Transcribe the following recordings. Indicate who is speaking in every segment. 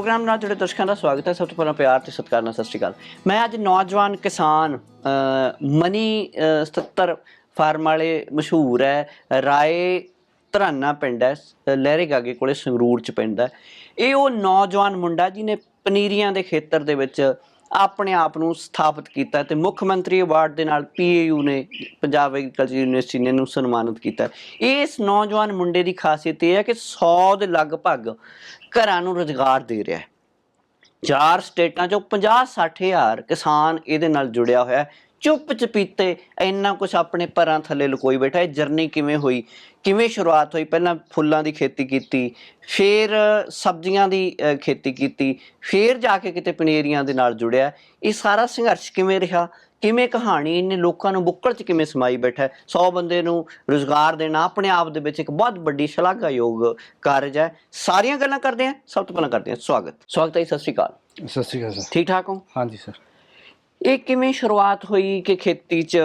Speaker 1: Programme ਨਾਲ ਜੁੜੇ ਦਰਸ਼ਕਾਂ ਦਾ ਸਵਾਗਤ ਹੈ। ਸਭ ਤੋਂ ਪਹਿਲਾਂ ਪਿਆਰ ਤੇ ਸਤਿਕਾਰ ਨਾਲ ਸਤਿ ਸ਼੍ਰੀ ਅਕਾਲ। ਮੈਂ ਅੱਜ ਨੌਜਵਾਨ ਕਿਸਾਨ ਮਨੀ ਅ, 77 ਫਾਰਮ ਵਾਲੇ ਮਸ਼ਹੂਰ ਹੈ। ਰਾਏ ਧਰਾਨਾ ਪਿੰਡ ਹੈ। ਅ, ਲਹਿਰੇ ਗਾਗੇ ਕੋਲੇ ਸੰਗਰੂਰ ਚ ਪਿੰਡ ਹੈ। ਇਹ ਉਹ ਨੌਜਵਾਨ ਮੁੰਡਾ ਜਿਹਨੇ ਪਨੀਰੀਆਂ ਦੇ ਖੇਤਰ ਦੇ ਵਿੱਚ ਆਪਣੇ ਆਪ ਨੂੰ ਸਥਾਪਿਤ ਕੀਤਾ ਤੇ ਮੁੱਖ ਮੰਤਰੀ ਅਵਾਰਡ ਦੇ ਨਾਲ ਪੀਏਯੂ ਨੇ ਪੰਜਾਬ ਐਗਰੀਕਲਚਰ ਯੂਨੀਵਰਸਿਟੀ ਨੇ ਨੂੰ ਸਨਮਾਨਿਤ ਕੀਤਾ ਇਸ ਨੌਜਵਾਨ ਮੁੰਡੇ ਦੀ ਖਾਸੀਅਤ ਇਹ ਹੈ ਕਿ 100 ਦੇ ਲਗਭਗ ਘਰਾਂ ਨੂੰ ਰੁਜ਼ਗਾਰ ਦੇ ਰਿਹਾ ਹੈ। ਚਾਰ ਸਟੇਟਾਂ ਚੋਂ 50 60 ਹਜ਼ਾਰ ਕਿਸਾਨ ਇਹਦੇ ਨਾਲ ਜੁੜਿਆ ਹੋਇਆ ਚੁੱਪ ਚਪੀਤੇ ਇੰਨਾ ਕੁਝ ਆਪਣੇ ਪਰਾਂ ਥੱਲੇ ਲੁਕੋਈ ਬੈਠਾ ਇਹ ਜਰਨੀ ਕਿਵੇਂ ਹੋਈ? ਕਿਵੇਂ ਸ਼ੁਰੂਆਤ ਹੋਈ? ਪਹਿਲਾਂ ਫੁੱਲਾਂ ਦੀ ਖੇਤੀ ਕੀਤੀ ਫਿਰ ਸਬਜ਼ੀਆਂ ਦੀ ਅ, ਖੇਤੀ ਕੀਤੀ ਫਿਰ ਜਾ ਕੇ ਕਿਤੇ ਪਨੀਰੀਆਂ ਦੇ ਨਾਲ ਜੁੜਿਆ ਇਹ ਸਾਰਾ ਸੰਘਰਸ਼ ਕਿਵੇਂ ਰਿਹਾ? ਕਿਵੇਂ ਕਹਾਣੀ ਇਹਨੇ ਲੋਕਾਂ ਨੂੰ ਬੁੱਕਲ 'ਚ ਕਿਵੇਂ ਸਮਾਈ ਬੈਠਾ 100 ਬੰਦੇ ਨੂੰ ਰੁਜ਼ਗਾਰ ਦੇਣਾ ਆਪਣੇ ਆਪ ਦੇ ਵਿੱਚ ਇੱਕ ਬਹੁਤ ਵੱਡੀ ਸ਼ਲਾਘਾਯੋਗ ਕਾਰਜ ਹੈ। ਸਾਰੀਆਂ ਗੱਲਾਂ ਕਰਦੇ ਹਾਂ। ਸਭ ਤੋਂ ਪਹਿਲਾਂ ਕਰਦੇ ਹਾਂ। ਸਵਾਗਤ। ਸਵਾਗਤ ਹੈ ਸਤਿ ਸ਼੍ਰੀ ਅਕਾਲ।
Speaker 2: ਸਤਿ ਸ਼੍ਰੀ ਅਕਾਲ ਸਰ।
Speaker 1: ਠੀਕ ਠਾਕ ਹੋ?
Speaker 2: ਹਾਂਜੀ ਸਰ।
Speaker 1: ਇਹ ਕਿਵੇਂ ਸ਼ੁਰੂਆਤ ਹੋਈ ਕਿ ਖੇਤੀ 'ਚ